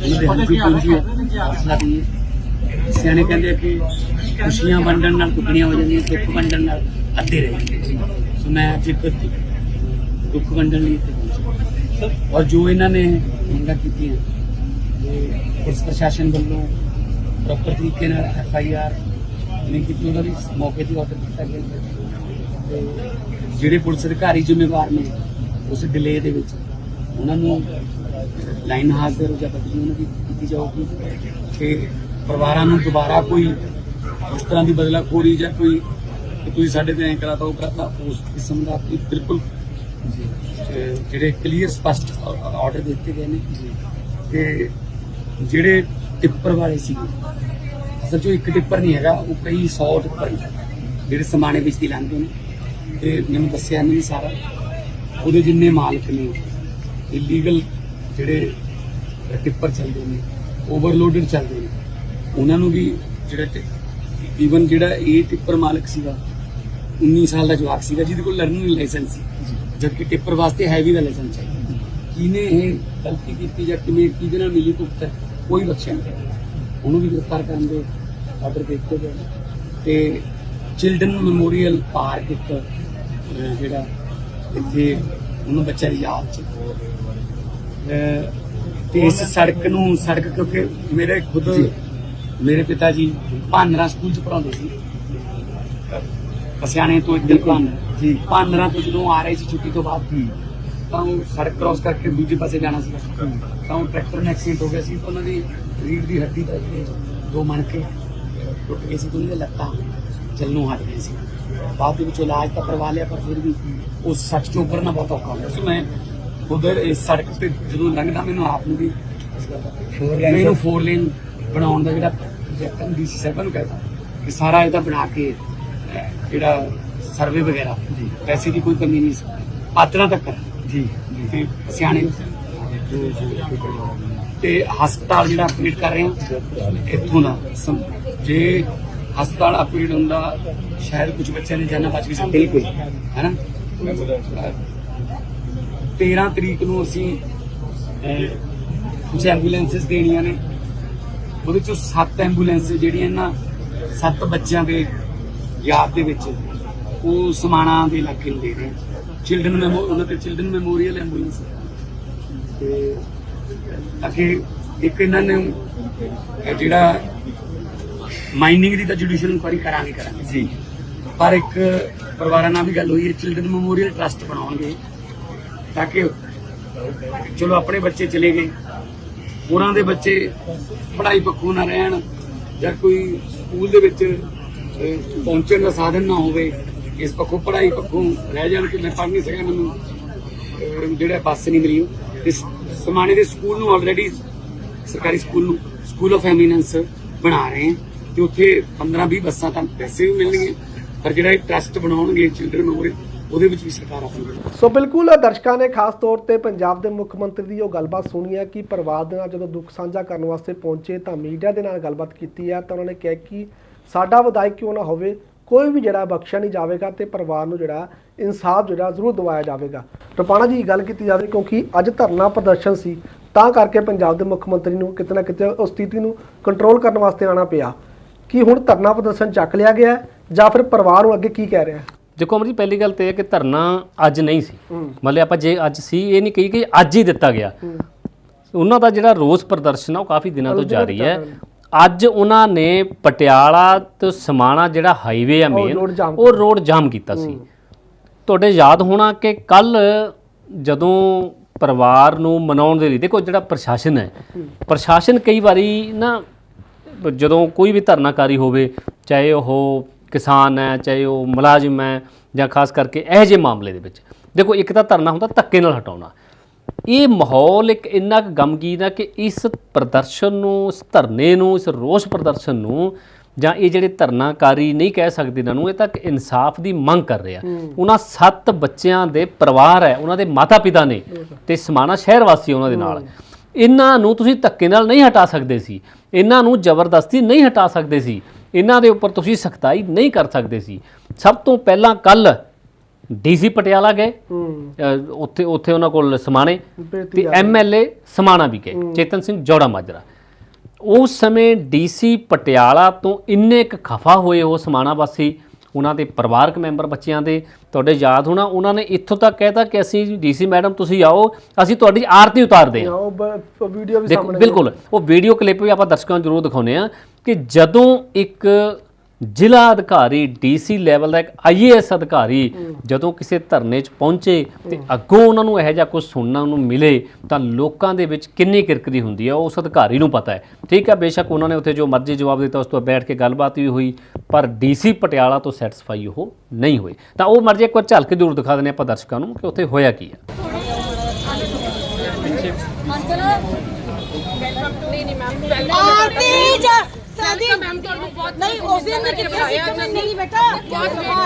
ਉਹਨਾਂ ਦੇ ਹੱਥੀ ਪੂੰਝੀਏ ਹੌਸਲਾ ਦਈਏ ਸਿਆਣੇ ਕਹਿੰਦੇ ਕਿ ਖੁਸ਼ੀਆਂ ਵੰਡਣ ਨਾਲ ਟੁਕੜੀਆਂ ਹੋ ਜਾਂਦੀਆਂ ਦੁੱਖ ਵੰਡਣ ਨਾਲ ਅੱਧੇ ਰਹਿ ਜਾਂਦੇ ਸੋ ਮੈਂ ਅੱਜ ਇੱਕ ਦੁੱਖ ਵੰਡਣ ਲਈ ਇੱਥੇ ਔਰ ਜੋ ਇਹਨਾਂ ਨੇ ਮੰਗਾਂ ਕੀਤੀਆਂ ਪੁਲਿਸ ਪ੍ਰਸ਼ਾਸਨ ਵੱਲੋਂ ਪ੍ਰੋਪਰ ਤਰੀਕੇ ਨਾਲ ਐਫ ਆਈ ਆਰ ਨਹੀਂ ਕੀਤੀ ਉਹਨਾਂ ਦੀ ਮੌਕੇ ਤੇ ਆਰਡਰ ਕੀਤਾ ਗਿਆ। ਤੇ ਜਿਹੜੇ ਪੁਲਿਸ ਅਧਿਕਾਰੀ ਜ਼ਿੰਮੇਵਾਰ ਨੇ ਉਸ ਡਿਲੇ ਦੇ ਵਿੱਚ ਉਹਨਾਂ ਨੂੰ ਲਾਈਨ ਹਾਜ਼ਰ ਜਾਂ ਬਦਲੀ ਉਹਨਾਂ ਦੀ ਕੀਤੀ ਜਾਊਗੀ ਤੇ ਪਰਿਵਾਰਾਂ ਨੂੰ ਦੁਬਾਰਾ ਕੋਈ ਇਸ ਤਰ੍ਹਾਂ ਦੀ ਬਦਲਾਖੋਰੀ ਜਾਂ ਕੋਈ ਕਿ ਤੁਸੀਂ ਸਾਡੇ ਤੇ ਐਂ ਕਰਾਤਾ ਉਹ ਕਰਾਤਾ ਉਸ ਕਿਸਮ ਦਾ ਕੋਈ ਬਿਲਕੁਲ ਜਿਹੜੇ ਕਲੀਅਰ ਸਪਸ਼ਟ ਆਰਡਰ ਦਿੱਤੇ ਗਏ ਨੇ। ਤੇ ਜਿਹੜੇ ਟਿੱਪਰ ਵਾਲੇ ਸੀਗੇ ਅਸਲ 'ਚ ਉਹ ਇੱਕ ਟਿੱਪਰ ਨਹੀਂ ਹੈਗਾ ਉਹ ਕਈ 100 ਟਿੱਪਰ ਜਿਹੜੇ ਸਮਾਣੇ ਵਿੱਚ ਦੀ ਲੰਘਦੇ ਨੇ। ਤੇ ਮੈਨੂੰ ਦੱਸਿਆ ਇਹਨਾਂ ਨੇ ਸਾਰਾ। ਉਹਦੇ ਜਿੰਨੇ ਮਾਲਕ ਨੇ ਇਲੀਗਲ ਜਿਹੜੇ ਟਿੱਪਰ ਚੱਲਦੇ ਨੇ ਓਵਰਲੋਡਡ ਚੱਲਦੇ ਨੇ ਉਹਨਾਂ ਨੂੰ ਵੀ ਜਿਹੜਾ ਈਵਨ ਜਿਹੜਾ ਇਹ ਟਿੱਪਰ ਮਾਲਕ ਸੀਗਾ 19 ਸਾਲ ਦਾ ਜਵਾਕ ਸੀਗਾ ਜਿਹਦੇ ਕੋਲ ਲਰਨਿੰਗ ਲਾਇਸੈਂਸ ਸੀ। ਜਦਕਿ ਟਿੱਪਰ ਵਾਸਤੇ ਹੈਵੀ ਦਾ ਲਾਇਸੈਂਸ ਚਾਹੀਦਾ ਕਿਨੇ ਇਹ ਗਲਤੀ ਕੀਤੀ ਜਾਂ ਕਿਵੇਂ ਕਿਹਦੇ ਨਾਲ ਮਿਲੀ ਭੁਗਤ ਹੈ, ਕੋਈ ਬਖਸ਼ਿਆ ਨਹੀਂ। ਉਹਨੂੰ ਵੀ ਗ੍ਰਿਫਤਾਰ ਕਰਨ ਦੇ ਆਰਡਰ ਦਿੱਤੇ ਗਏ। ਤੇ ਚਿਲਡਰਨ ਮੈਮੋਰੀਅਲ ਪਾਰਕ ਇੱਕ ਜਿਹੜਾ ਇੱਥੇ ਉਹਨੂੰ ਬੱਚਿਆਂ ਦੀ ਯਾਦ ਚ। ਤੇ ਇਸ ਸੜਕ ਨੂੰ ਸੜਕ ਕਿਉਂਕਿ ਮੇਰੇ ਖੁਦ ਮੇਰੇ ਪਿਤਾ ਜੀ ਭਾਨਰਾ ਸਕੂਲ ਚ ਪੜਾਉਂਦੇ ਸੀ। ਪਸਿਆਣੇ ਤੋਂ ਇੱਧਰ ਭਾਨਰਾ ਜੀ। ਭਾਨਰਾ ਤੋਂ ਜਦੋਂ ਆ ਰਹੇ ਸੀ ਛੁੱਟੀ ਤੋਂ ਬਾਅਦ ਤਾਂ ਉਹ ਸੜਕ ਕ੍ਰਾਸ ਕਰਕੇ ਦੂਜੇ ਪਾਸੇ ਜਾਣਾ ਸੀ। ਤਾਂ ਉਹ ਟਰੈਕਟਰ ਨਾਲ ਐਕਸੀਡੈਂਟ ਹੋ ਗਿਆ ਸੀ ਉਹਨਾਂ ਦੀ ਰੀੜ ਦੀ ਹੱਡੀ ਦਾ ਦੋ ਮਣਕੇ ਟੁੱਟ ਗਏ ਸੀ ਦੋਨੇ ਲੱਤਾਂ ਚੱਲਣੋਂ ਹਟ ਗਈ ਸੀ। ਬਾਅਦ ਦੇ ਵਿੱਚ ਇਲਾਜ ਤਾਂ ਕਰਵਾ ਲਿਆ ਪਰ ਫਿਰ ਵੀ ਉਹ ਸੱਚ ਚੋਂ ਉੱਪਰਨਾ ਬਹੁਤ ਔਖਾ ਹੁੰਦਾ। ਸੀ ਮੈਂ ਉਧਰ ਇਸ ਸੜਕ ਤੇ ਜਦੋਂ ਲੰਘਦਾ ਮੈਨੂੰ ਆਪ ਨੂੰ ਵੀ ਗੱਲ ਦਾ ਮੈਨੂੰ ਫੋਰ ਲੇਨ ਬਣਾਉਣ ਦਾ ਜਿਹੜਾ ਪ੍ਰੋਜੈਕਟ ਡੀਸੀ ਸਾਹਿਬਾਂ ਨੂੰ ਕਹਿੰਦਾ ਕਿ ਸਾਰਾ ਇਹਦਾ ਬਣਾ ਕੇ ਜਿਹੜਾ ਸਰਵੇ ਵਗੈਰਾ ਪੈਸੇ ਦੀ ਕੋਈ ਕਮੀ ਨਹੀਂ ਸੀ। ਪਾਤਰਾਂ ਤੱਕ ਜੀ। ਤੇ ਸਿਆਣੇ। ਤੇ ਹਸਪਤਾਲ ਜਿਹੜਾ ਅਪਡੇਟ ਕਰ ਰਹੇ ਹਾਂ ਇੱਥੋਂ ਦਾ। ਜੇ ਹਸਪਤਾਲ ਅਪਡੇਟ ਹੁੰਦਾ ਸ਼ਾਇਦ ਕੁਝ ਬੱਚਿਆਂ ਨੇ ਜਾਨਾਂ ਬਚ ਵੀ ਸਕਦੀ ਬਿਲਕੁਲ। ਹੈਨਾ 13 ਤਰੀਕ ਨੂੰ ਅਸੀਂ ਕੁਝ ਐਂਬੂਲੈਂਸਸ ਦੇਣੀਆਂ ਨੇ। ਉਹਦੇ ਚੋਂ 7 ਐਂਬੂਲੈਂਸ ਜਿਹੜੀਆਂ ਨਾ 7 ਬੱਚਿਆਂ ਦੇ ਯਾਦ ਦੇ ਵਿੱਚ ਉਹ ਸਮਾਣਾ ਦੇ ਇਲਾਕੇ ਨੂੰ ਦੇ ਰਹੇ ਚਿਲਡਰਨ ਮੈਮੋ ਉਹਨਾਂ ਤੇ ਚਿਲਡਰਨ ਮੈਮੋਰੀਅਲ ਐਂਬੂਲੈਂਸ ਤੇ ਅੱਗੇ ਇੱਕ ਇਹਨਾਂ ਨੇ ਜਿਹੜਾ ਮਾਈਨਿੰਗ ਦੀ ਤਾਂ ਜੁਡੀਸ਼ੀਅਲ ਇਨਕੁਆਇਰੀ ਕਰਾਂਗੇ ਕਰਾਂਗੇ। ਜੀ। ਪਰ ਇੱਕ ਪਰਿਵਾਰਾਂ ਨਾਲ ਵੀ ਗੱਲ ਹੋਈ ਹੈ ਚਿਲਡਰਨ ਮੈਮੋਰੀਅਲ ਟਰਸਟ ਬਣਾਉਣਗੇ ਤਾਂ ਕਿ ਚਲੋ ਆਪਣੇ ਬੱਚੇ ਚਲੇ ਗਏ ਹੋਰਾਂ ਦੇ ਬੱਚੇ ਪੜ੍ਹਾਈ ਪੱਖੋਂ ਨਾ ਰਹਿਣ ਜਾਂ ਕੋਈ ਸਕੂਲ ਦੇ ਵਿੱਚ ਪਹੁੰਚਣ ਦਾ ਸਾਧਨ ਨਾ ਹੋਵੇ ਇਸ ਪੱਖੋਂ ਪੜ੍ਹਾਈ ਪੱਖੋਂ ਰਹਿ ਜਾਣ ਕਿ ਮੈਂ ਪੜ੍ਹ ਨਹੀਂ ਸਕਿਆ ਮੈਨੂੰ ਜਿਹੜਾ ਬੱਸ ਨਹੀਂ ਮਿਲੀ ਤੇ ਸ- ਸਮਾਣੇ ਦੇ ਸਕੂਲ ਨੂੰ ਆਲਰੇਡੀ ਸਰਕਾਰੀ ਸਕੂਲ ਨੂੰ ਸਕੂਲ ਆਫ ਐਮੀਨੈਂਸ ਬਣਾ ਰਹੇ ਹਾਂ। ਤੇ ਉੱਥੇ 15 20 ਬੱਸਾਂ ਤਾਂ ਪੈਸੇ ਵੀ ਮਿਲਣਗੀਆਂ ਪਰ ਜਿਹੜਾ ਇਹ ਟਰਸਟ ਬਣਾਉਣਗੇ ਚਿਲਡਰਨ ਮੈਮੋਰੀਅਲ ਉਹਦੇ ਵਿੱਚ ਵੀ ਸਰਕਾਰ ਆਪਣੀ ਸੋ ਬਿਲਕੁਲ ਦਰਸ਼ਕਾਂ ਨੇ ਖਾਸ ਤੌਰ ਤੇ ਪੰਜਾਬ ਦੇ ਮੁੱਖ ਮੰਤਰੀ ਦੀ ਉਹ ਗੱਲਬਾਤ ਸੁਣੀ ਹੈ ਕਿ ਪਰਿਵਾਰ ਦੇ ਨਾਲ ਜਦੋਂ ਦੁੱਖ ਸਾਂਝਾ ਕਰਨ ਵਾਸਤੇ ਪਹੁੰਚੇ ਤਾਂ ਮੀਡੀਆ ਦੇ ਨਾਲ ਗੱਲਬਾਤ ਕੀਤੀ ਹੈ ਤਾਂ ਉਹਨਾਂ ਨੇ ਕਿਹਾ ਕਿ ਸਾਡਾ ਵਿਧਾਇਕ ਕਿਉਂ ਨਾ ਹੋਵੇ, ਕੋਈ ਵੀ ਜਿਹੜਾ ਬਖਸ਼ਿਆ ਨਹੀਂ ਜਾਵੇਗਾ ਤੇ ਪਰਿਵਾਰ ਨੂੰ ਜਿਹੜਾ ਇਨਸਾਫ ਜਿਹੜਾ ਜ਼ਰੂਰ ਦਿਵਾਇਆ ਜਾਵੇਗਾ। ਰੁਪਾਣਾ ਜੀ, ਗੱਲ ਕੀਤੀ ਜਾਵੇ ਕਿਉਂਕਿ ਅੱਜ ਧਰਨਾ ਪ੍ਰਦਰਸ਼ਨ ਸੀ, ਤਾਂ ਕਰਕੇ ਪੰਜਾਬ ਦੇ ਮੁੱਖ ਮੰਤਰੀ ਨੂੰ ਕਿਤੇ ਨਾ ਕਿਤੇ ਉਸ ਸਥਿਤੀ ਨੂੰ ਕੰਟਰੋਲ ਕਰਨ ਵਾਸਤੇ ਆਣਾ ਪਿਆ। ਕਿ ਹੁਣ ਧਰਨਾ ਪ੍ਰਦਰਸ਼ਨ ਚੱਕ ਲਿਆ ਗਿਆ ਹੈ? ਜਾਂ ਫਿਰ ਪਰਿਵਾਰ ਨੂੰ ਅੱਗੇ ਕੀ ਕਹਿ ਰਿਹਾ ਹੈ? ਦੇਖੋ ਅਮਰ ਜੀ ਪਹਿਲੀ ਗੱਲ ਤੇ ਇਹ ਹੈ ਕਿ ਧਰਨਾ ਅੱਜ ਨਹੀਂ ਸੀ। ਮਤਲਬ ਆਪਾਂ ਜੇ ਅੱਜ ਸੀ ਇਹ ਨਹੀਂ ਕਹੀ ਕਿ ਅੱਜ ਹੀ ਦਿੱਤਾ ਗਿਆ। ਉਹਨਾਂ ਦਾ ਜਿਹੜਾ ਰੋਸ ਪ੍ਰਦਰਸ਼ਨ ਆ ਉਹ ਕਾਫੀ ਦਿਨਾਂ ਤੋਂ ਜਾਰੀ ਹੈ। ਅੱਜ ਉਹਨਾਂ ਨੇ ਪਟਿਆਲਾ ਤੋਂ ਸਮਾਣਾ ਜਿਹੜਾ ਹਾਈਵੇ ਆ ਮੇਨ ਉਹ ਰੋਡ ਜਾਮ ਕੀਤਾ ਸੀ। ਤੁਹਾਡੇ ਯਾਦ ਹੋਣਾ ਕਿ ਕੱਲ ਜਦੋਂ ਪਰਿਵਾਰ ਨੂੰ ਮਨਾਉਣ ਦੇ ਲਈ ਦੇਖੋ ਜਿਹੜਾ ਪ੍ਰਸ਼ਾਸਨ ਹੈ। ਪ੍ਰਸ਼ਾਸਨ ਕਈ ਵਾਰੀ ਨਾ ਜਦੋਂ ਕੋਈ ਵੀ ਧਰਨਾਕਾਰੀ ਹੋਵੇ ਚਾਹੇ ਉਹ ਕਿਸਾਨ ਹੈ ਚਾਹੇ ਉਹ ਮੁਲਾਜ਼ਮ ਹੈ ਜਾਂ ਖਾਸ ਕਰਕੇ ਇਹੋ ਜਿਹੇ ਮਾਮਲੇ ਦੇ ਵਿੱਚ ਦੇਖੋ ਇੱਕ ਤਾਂ ਧਰਨਾ ਹੁੰਦਾ ਧੱਕੇ ਨਾਲ ਹਟਾਉਣਾ। ਇਹ ਮਾਹੌਲ ਇੱਕ ਇੰਨਾ ਕੁ ਗਮਗੀਨ ਹੈ ਕਿ ਇਸ ਪ੍ਰਦਰਸ਼ਨ ਨੂੰ ਇਸ ਧਰਨੇ ਨੂੰ ਇਸ ਰੋਸ ਪ੍ਰਦਰਸ਼ਨ ਨੂੰ ਜਾਂ ਇਹ ਜਿਹੜੇ ਧਰਨਾਕਾਰੀ ਨਹੀਂ ਕਹਿ ਸਕਦੇ ਇਹਨਾਂ ਨੂੰ ਇਹ ਤੱਕ ਇਨਸਾਫ ਦੀ ਮੰਗ ਕਰ ਰਿਹਾ ਉਹਨਾਂ ਸੱਤ ਬੱਚਿਆਂ ਦੇ ਪਰਿਵਾਰ ਹੈ ਉਹਨਾਂ ਦੇ ਮਾਤਾ-ਪਿਤਾ ਨੇ ਤੇ ਸਮਾਣਾ ਸ਼ਹਿਰ ਵਾਸੀ ਉਹਨਾਂ ਦੇ ਨਾਲ। ਇਹਨਾਂ ਨੂੰ ਤੁਸੀਂ ਧੱਕੇ ਨਾਲ ਨਹੀਂ ਹਟਾ ਸਕਦੇ ਸੀ। ਇਹਨਾਂ ਨੂੰ ਜ਼ਬਰਦਸਤੀ ਨਹੀਂ ਹਟਾ ਸਕਦੇ ਸੀ। ਇਹਨਾਂ ਦੇ ਉੱਪਰ ਤੁਸੀਂ ਸਖਤਾਈ ਨਹੀਂ ਕਰ ਸਕਦੇ ਸੀ। ਸਭ ਤੋਂ ਪਹਿਲਾਂ ਕੱਲ ਡੀਸੀ ਪਟਿਆਲਾ ਗਏ। ਉੱਥੇ ਉੱਥੇ ਉਹਨਾਂ ਕੋਲ ਸਮਾਣੇ ਤੇ ਐਮਐਲਏ ਸਮਾਣਾ ਵੀ ਗਏ। ਚੇਤਨ ਸਿੰਘ ਜੋੜਾ ਮਾਜਰਾ। ਉਸ ਸਮੇਂ ਡੀਸੀ ਪਟਿਆਲਾ ਤੋਂ ਇੰਨੇ ਕੁ ਖਫਾ ਹੋਏ ਉਹ ਸਮਾਣਾ ਵਾਸੀ ਉਹਨਾਂ ਦੇ ਪਰਿਵਾਰਕ ਮੈਂਬਰ ਬੱਚਿਆਂ ਦੇ ਤੁਹਾਡੇ ਯਾਦ ਹੋਣਾ ਉਹਨਾਂ ਨੇ ਇੱਥੋਂ ਤੱਕ ਕਹਿਤਾ ਕਿ ਅਸੀਂ ਡੀਸੀ ਮੈਡਮ ਤੁਸੀਂ ਆਓ ਅਸੀਂ ਤੁਹਾਡੀ ਆਰਤੀ ਉਤਾਰਦੇ ਹਾਂ। ਉਹ ਵੀਡੀਓ ਵੀ ਸਾਹਮਣੇ ਬਿਲਕੁਲ ਉਹ ਵੀਡੀਓ ਕਲਿੱਪ ਵੀ ਆਪਾਂ ਦਰਸ਼ਕਾਂ ਨੂੰ ਜ਼ਰੂਰ ਦਿਖਾਉਨੇ ਆ ਕਿ ਜਦੋਂ ਇੱਕ ਜ਼ਿਲ੍ਹਾ ਅਧਿਕਾਰੀ ਡੀਸੀ ਲੈਵਲ ਦਾ ਇੱਕ ਆਈਏਐਸ ਅਧਿਕਾਰੀ ਜਦੋਂ ਕਿਸੇ ਧਰਨੇ 'ਚ ਪਹੁੰਚੇ ਤੇ ਅੱਗੋਂ ਉਹਨਾਂ ਨੂੰ ਇਹੋ ਜਿਹਾ ਕੁਝ ਸੁਣਨਾ ਨੂੰ ਮਿਲੇ ਤਾਂ ਲੋਕਾਂ ਦੇ ਵਿੱਚ ਕਿੰਨੀ ਕਿਰਕਰੀ ਹੁੰਦੀ ਹੈ ਉਹ ਉਸ ਅਧਿਕਾਰੀ ਨੂੰ ਪਤਾ ਹੈ। ਠੀਕ ਹੈ ਬੇਸ਼ੱਕ ਉਹਨਾਂ ਨੇ ਉੱਥੇ ਜੋ ਮਰਜ਼ੀ ਜਵਾਬ ਦਿੱਤਾ ਉਸ ਤੋਂ ਬੈਠ ਕੇ ਗੱਲਬਾਤ ਵੀ ਹੋਈ ਪਰ ਡੀਸੀ ਪਟਿਆਲਾ ਤੋਂ ਸੈਟੀਸਫਾਈ ਉਹ ਨਹੀਂ ਹੋਏ। ਤਾਂ ਉਹ ਮਰਜ਼ੀ ਇੱਕ ਵਾਰ ਝਲਕ ਜ਼ਰੂਰ ਦਿਖਾ ਦਿੰਦੇ ਆਪਾਂ ਦਰਸ਼ਕਾਂ ਨੂੰ ਕਿ ਉੱਥੇ ਹੋਇਆ ਕੀ ਹੈ ਆਰਤੀ ਨਹੀਂ ਉਸ ਦਿਨ ਨੇ ਕਿਹਾ ਸੀ ਕਿ ਨਹੀਂ ਬੇਟਾ।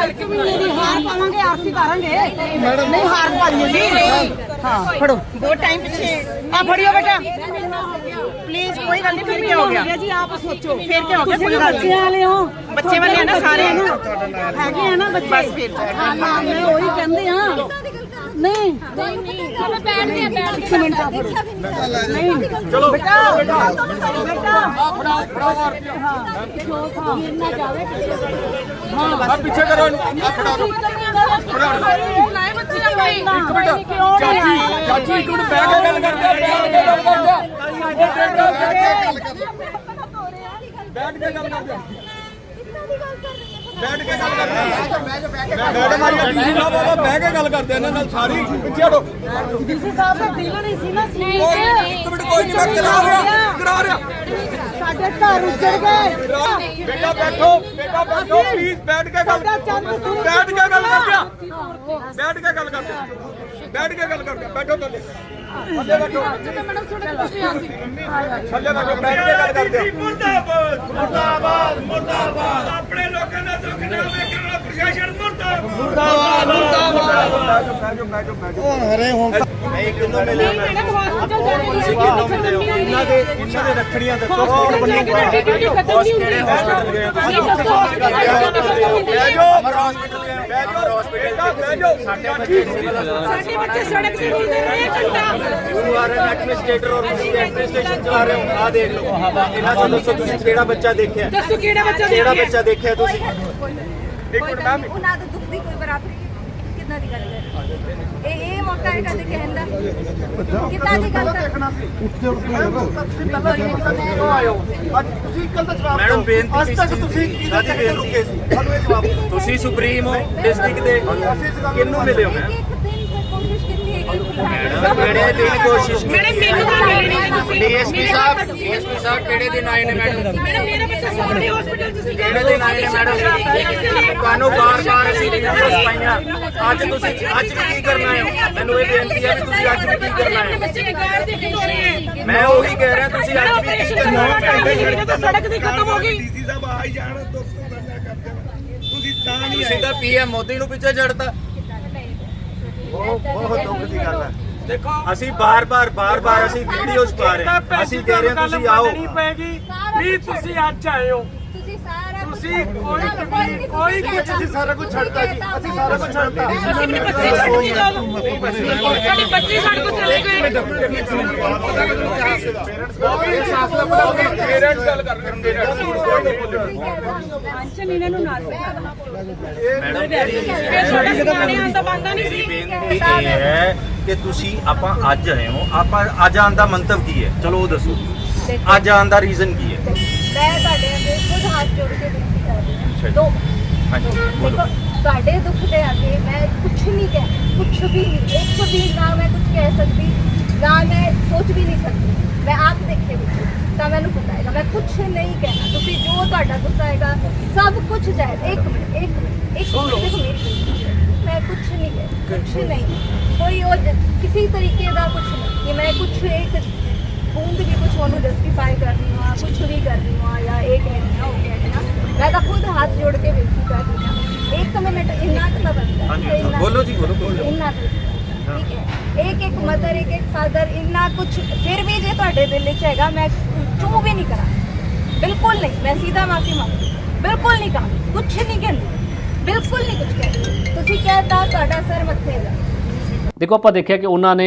ਇੱਕ ਮਹੀਨੇ ਦੀ ਹਾਰ ਪਾਵਾਂਗੇ ਆਰਤੀ ਕਰਾਂਗੇ ਮੈਡਮ ਨਹੀਂ ਹਾਰ ਪਾਈਏ ਜੀ। ਹਾਂ ਫੜੋ। ਦੋ ਟਾਈਮ ਪਿੱਛੇ। ਆ ਫੜਿਓ ਬੇਟਾ। ਪਲੀਜ਼ ਕੋਈ ਗੱਲ ਨਹੀਂ ਫਿਰ ਕੀ ਹੋ ਗਿਆ। ਜੀ ਆਪ ਸੋਚੋ। ਫਿਰ ਕੀ ਹੋ ਗਿਆ? ਕੋਈ ਗੱਲ ਬੱਚੇ ਵਾਲੇ ਹੋ। ਬੱਚੇ ਵਾਲੇ ਆ ਨਾ ਸਾਰੇ। ਹੈਗੇ ਆ ਨਾ ਬੱਚੇ। ਬਸ ਫਿਰ ਹਾਂ ਹਾਂ ਮੈਂ ਉਹੀ ਕਹਿੰਦੇ ਆ ਨਹੀਂ। ਬੈਠਦੇ ਆ ਬੈਠ ਇੱਕ ਮਿੰਟ ਆ ਫੜੋ ਨਹੀਂ। ਚਲੋ। ਬੇਟਾ ਬੇਟਾ। ਫੜਾ ਫੜਾ ਹਾਂ। ਜਾਵੇ। ਹਾਂ ਪਿੱਛੇ ਕਰੋ ਆ ਫੜਾ ਦਿਓ। ਲਾਏ ਬੱਚੇ ਆਪਣੇ ਇੱਕ ਮਿੰਟ ਚਾਚੀ ਚਾਚੀ ਇੱਕ ਮਿੰਟ ਬਹਿ ਕੇ ਗੱਲ ਕਰਦੇ ਆ ਬਹਿ ਕੇ ਗੱਲ ਕਰਦੇ ਆ ਬੈਠ ਕੇ ਗੱਲ ਕਰਦੇ ਆ ਬੈਠ ਕੇ ਗੱਲ ਕਰਦੇ ਆ ਮੈਡਮ ਆਈ ਆ ਡੀਸੀ ਸਾਹਿਬ ਬਾਬਾ ਬਹਿ ਕੇ ਗੱਲ ਕਰਦੇ ਆ ਇਹਨਾਂ ਨਾਲ ਸਾਰੀ ਪਿੱਛੇ ਹਟੋ ਡੀਸੀ ਸਾਹਿਬ ਦਾ ਦਿਲ ਨਹੀਂ ਸੀ ਨਾ ਸੀ ਇੱਕ ਮਿੰਟ ਕੋਈ ਨਹੀਂ ਮੈਂ ਕਰਾ ਰਿਹਾ ਕਰਾ ਰਿਹਾ ਸਾਡੇ ਘਰ ਉੱਜੜ ਗਏ ਬੇਟਾ ਬੈਠੋ ਬੇਟਾ ਬੈਠੋ ਪਲੀਜ਼ ਬੈਠ ਕੇ ਗੱਲ ਸਾਡਾ ਚੰਦ ਸੂਰਜ ਬੈਠ ਕੇ ਗੱਲ ਕਰਦੇ ਆ ਬੈਠ ਕੇ ਗੱਲ ਕਰਦੇ। ਆ ਬੈਠ ਕੇ ਗੱਲ ਕਰਦੇ। ਆ ਬੈਠੋ ਥੱਲੇ। ਥੱਲੇ ਬੈਠੋ। ਮੈਡਮ ਤੁਹਾਡੇ ਕੋਲ ਪਿਆ ਸੀ ਥੱਲੇ ਬੈਠੋ। ਬੈਠ ਕੇ ਗੱਲ ਕਰਦੇ। ਆ ਮੁਰਦਾਬਾਦ। ਮੁਰਦਾਬਾਦ। ਮੁਰਦਾਬਾਦ। ਆਪਣੇ ਲੋਕਾਂ ਦਾ ਦੁੱਖ ਨਾ ਵੇਖਣ ਵਾਲਾ ਪ੍ਰਸ਼ਾਸਨ ਮੁਰਦਾਬਾਦ ਹਰੇ ਹੁਣ ਨਹੀਂ ਕਿੰਨੋਂ ਮਿਲੇ ਦੇ ਦੇ ਰੱਖੜੀਆਂ ਦੱਸੋ ਕੌਣ ਬੰਨੀ ਕਿਹੜੇ ਹਸਪੀਟਲ ਗਏ ਤੁਸੀਂ ਬਹਿ ਜਾਓ ਅਮਰ ਹਸਪੀਟਲ ਗਏ ਬਹਿ ਜਾਓ ਹਸਪੀਟਲ ਬਹਿ ਜਾਓ ਸਾਡੇ ਬੱਚੇ ਸਾਡੇ ਬੱਚੇ ਸੜਕ ਤੇ ਰੁਲਦੇ ਰਹੇ ਘੰਟਾ ਯੂ ਆਰ ਐਨ ਐਡਮਿਨਿਸਟ੍ਰੇਟਰ ਔਰ ਤੁਸੀਂ ਐਡਮਿਨਿਸਟ੍ਰੇਸ਼ਨ ਚਲਾ ਰਹੇ ਹੋ ਆ ਦੇਖ ਲਓ ਇਹਨਾਂ ਤੋਂ ਦੱਸੋ ਤੁਸੀਂ ਕਿਹੜਾ ਬੱਚਾ ਦੇਖਿਆ? ਦੱਸੋ ਕਿਹੜਾ ਬੱਚਾ ਕਿਹੜਾ ਦੇਖਿਆ ਬੱਚਾ ਦੇਖਿਆ ਤੁਸੀਂ ਇੱਕ ਮਿੰਟ ਮੈਮ। ਉਹਨਾਂ ਦੇ ਦੁੱਖ ਦੀ ਕੋਈ ਬਰਾਬਰੀ ਕਿੱਦਾਂ ਦੀ ਗੱਲ ਹੈ? ਇਹ ਇਹ ਮੌਕਾ ਹੈ ਕਦੇ ਕਹਿਣ ਦਾ। ਕਿੱਦਾਂ ਦੀ ਗੱਲ ਕਰ ਮੈਡਮ ਬੇਨਤੀ ਕਿਸ ਚੀਜ਼ ਦੀ ਸਾਡੀ ਬੇਨਤੀ ਸੀ? ਸਾਨੂੰ ਇਹ ਜਵਾਬ ਦਿਓ। ਤੁਸੀਂ ਸੁਪਰੀਮ ਹੋ ਡਿਸਟ੍ਰਿਕਟ ਦੇ ਕਿੰਨੂੰ ਮਿਲੇ ਹੋ ਮੈਮ ਇੱਕ ਦਿਨ ਕੋਈ ਕੋਸ਼ਿਸ਼ ਕੀਤੀ ਹੈ ਮੈਡਮ ਕਿਹੜੇ ਦਿਨ ਕੋਸ਼ਿਸ਼ ਮੈਡਮ ਮੈਨੂੰ ਤਾਂ ਮਿਲੇ ਨਹੀਂ ਤੁਸੀਂ ਡੀਐਸਪੀ ਸਾਹਿਬ ਡੀਐਸਪੀ ਸਾਹਿਬ ਕਿਹੜੇ ਦਿਨ ਆਏ ਨੇ ਮੈਡਮ? ਮੈਡਮ ਮੇਰਾ ਬੱਚਾ ਸਾਡੇ ਹਸਪੀਟਲ ਤੁਸੀਂ ਕਿਹੜੇ ਦਿਨ ਆਏ ਨੇ ਮੈਡਮ? ਤੁਹਾਨੂੰ ਬਾਰ-ਬਾਰ ਅਸੀਂ ਵੀਡੀਓਸ ਪਾਈਆਂ। ਅੱਜ ਤੁਸੀਂ ਅੱਜ ਵੀ ਕੀ ਕਰਨਾ ਹੈ? ਮੈਨੂੰ ਇਹ ਬੇਨਤੀ ਹੈ ਵੀ ਤੁਸੀਂ ਅੱਜ ਵੀ ਕੀ ਕਰਨਾ ਹੈ? ਬੱਚੇ ਵਿਗਾੜ ਦੇ ਕੇ ਹੋ ਰਹੇ ਹੈ ਮੈਂ ਉਹੀ ਕਹਿ ਰਿਹਾ ਤੁਸੀਂ ਅੱਜ ਵੀ ਕੀ ਕਰਨਾ ਹੈ? ਤਾਂ ਸੜਕ ਦੀ ਖਤਮ ਹੋ ਗਈ ਡੀਸੀ ਸਾਹਿਬ ਆ ਹੀ ਜਾਣ 200 ਬੰਦਾ ਕਰ ਦੇਣਾ ਤੁਸੀਂ ਤਾਂ ਨਹੀਂ ਤੁਸੀਂ ਤਾਂ ਪੀਐਮ ਮੋਦੀ ਨੂੰ ਪਿੱਛੇ ਜੜਤਾ ਬਹੁਤ ਦੁੱਖ ਦੀ ਗੱਲ ਹੈ। ਦੇਖੋ ਅਸੀਂ ਬਾਰ-ਬਾਰ ਬਾਰ-ਬਾਰ ਅਸੀਂ ਵੀਡੀਓਜ਼ ਪਾ ਰਹੇ ਹਾਂ। ਅਸੀਂ ਕਹਿ ਰਹੇ ਹਾਂ ਤੁਸੀਂ ਆਓ। ਪੈਗੀ। ਵੀ ਤੁਸੀਂ ਅੱਜ ਆਏ ਹੋ। ਤੁਸੀਂ ਸਾਰਾ ਤੁਸੀਂ ਕੋਈ ਕਮੀ ਕੋਈ ਕੁਝ ਅਸੀਂ ਸਾਰਾ ਕੁਝ ਛੱਡਤਾ ਜੀ। ਅਸੀਂ ਸਾਰਾ ਕੁਝ ਛੱਡਤਾ। ਅਸੀਂ ਆਪਣੇ ਬੱਚੇ ਛੱਡ ਕੇ ਜਾ ਸਾਡੇ ਬੱਚੇ ਸਾਡੇ ਕੋਲ ਚਲੇ ਗਏ? ਪੇਰੈਂਟਸ ਗੱਲ ਕਰ ਰਹੇ ਪੰਚਨ ਇਹਨਾਂ ਨੂੰ ਨਾਲ ਮੈਡਮ ਫਿਰ ਤੁਹਾਡਾ ਸਿਆਣੇ ਆਉਣ ਦਾ ਬੰਦਾ ਨਹੀਂ ਮੇਰੀ ਸੀ ਬੇਨਤੀ ਇਹ ਹੈ ਕਿ ਤੁਸੀਂ ਆਪਾਂ ਅੱਜ ਆਏ ਹੋ, ਆਪਾਂ ਅੱਜ ਆਉਣ ਦਾ ਮੰਤਵ ਕੀ ਹੈ? ਚਲੋ ਉਹ ਦੱਸੋ। ਅੱਜ ਆਉਣ ਦਾ ਰੀਜ਼ਨ ਕੀ ਹੈ? ਮੈਂ ਤੁਹਾਡੇ ਅੱਗੇ ਖੁਦ ਹੱਥ ਜੋੜ ਕੇ ਬੇਨਤੀ ਕਰਦੀ ਹਾਂ ਦੋ ਹਾਂਜੀ ਬੋਲੋ ਦੇਖੋ ਤੁਹਾਡੇ ਦੁੱਖ ਦੇ ਅੱਗੇ ਮੈਂ ਕੁਝ ਨਹੀਂ ਕਹਿ ਕੁਝ ਵੀ ਨਹੀਂ ਇੱਕ ਵੀ ਨਾ ਮੈਂ ਕੁਝ ਕਹਿ ਸਕਦੀ, ਨਾ ਮੈਂ ਸੋਚ ਵੀ ਨਹੀਂ ਸਕਦੀ ਮੈਂ ਆਪ ਦੇਖੇ ਵਿੱਚ ਤਾਂ ਮੈਨੂੰ ਪਤਾ ਹੈਗਾ। ਮੈਂ ਕੁਝ ਨਹੀਂ ਕਹਿਣਾ। ਤੁਸੀਂ ਜੋ ਤੁਹਾਡਾ ਗੁੱਸਾ ਹੈਗਾ ਸਭ ਕੁਝ ਜਾਏ ਇੱਕ ਮਿੰਟ ਇੱਕ ਮਿੰਟ ਇੱਕ ਮਿੰਟ ਦੇਖੋ ਮੇਰੀ ਬੇਨਤੀ ਹੈ। ਮੈਂ ਕੁਝ ਨਹੀਂ ਕਹਿ ਕੁਝ ਨਹੀਂ। ਕੋਈ ਉਹ ਜ- ਕਿਸੇ ਤਰੀਕੇ ਦਾ ਕੁਝ ਨਹੀਂ। ਕਿ ਮੈਂ ਕੁਝ ਇੱਕ ਬੂੰਦ ਵੀ ਕੁਝ ਉਹਨੂੰ ਜਸਟੀਫਾਈ ਕਰ ਰਹੀ ਹਾਂ ਕੁਝ ਵੀ ਕਰ ਰਹੀ ਹਾਂ ਜਾਂ ਇੱਕ ਮਿੰਟ ਨਾ ਹੋ ਗਿਆ ਹੈ। ਨਾ ਮੈਂ ਤਾਂ ਖੁਦ ਹੱਥ ਜੋੜ ਕੇ ਬੇਨਤੀ ਕਰ ਰਹੀ ਹਾਂ। ਇੱਕ ਮਿੰਟ ਇੰਨਾ ਕੁ ਤਾਂ ਬਣਦਾ ਹੈ, ਇੰਨਾ- ਬੋਲੋ ਜੀ, ਬੋਲੋ, ਬੋਲੋ। ਇੰਨਾ ਕੁ, ਠੀਕ ਹੈ। ਇੱਕ ਇੱਕ ਮਦਰ ਇੱਕ ਇੱਕ ਫਾਦਰ ਇੰਨਾ ਕੁਝ ਫਿਰ ਵੀ ਜੇ ਤੁਹਾਡੇ ਦਿਲ ਵਿੱਚ ਹੈਗਾ ਮੈਂ ਚੂ ਵੀ ਨਹੀਂ ਕਰਾਂ ਬਿਲਕੁਲ ਨਹੀਂ ਮੈਂ ਸੀਧਾ ਮਾਫੀ ਮੰਗਦੀ ਬਿਲਕੁਲ ਨਹੀਂ ਕਹਾਂ ਕੁਝ ਨਹੀਂ ਕਹਿੰਦੀ। ਬਿਲਕੁਲ ਨਹੀਂ ਕੁਝ ਕਹਿੰਦੀ। ਤੁਸੀਂ ਕਹਿਤਾ ਤੁਹਾਡਾ ਸਰ ਮੱਥੇ ਦਾ ਦੇਖੋ ਆਪਾਂ ਦੇਖਿਆ ਕਿ ਉਹਨਾਂ ਨੇ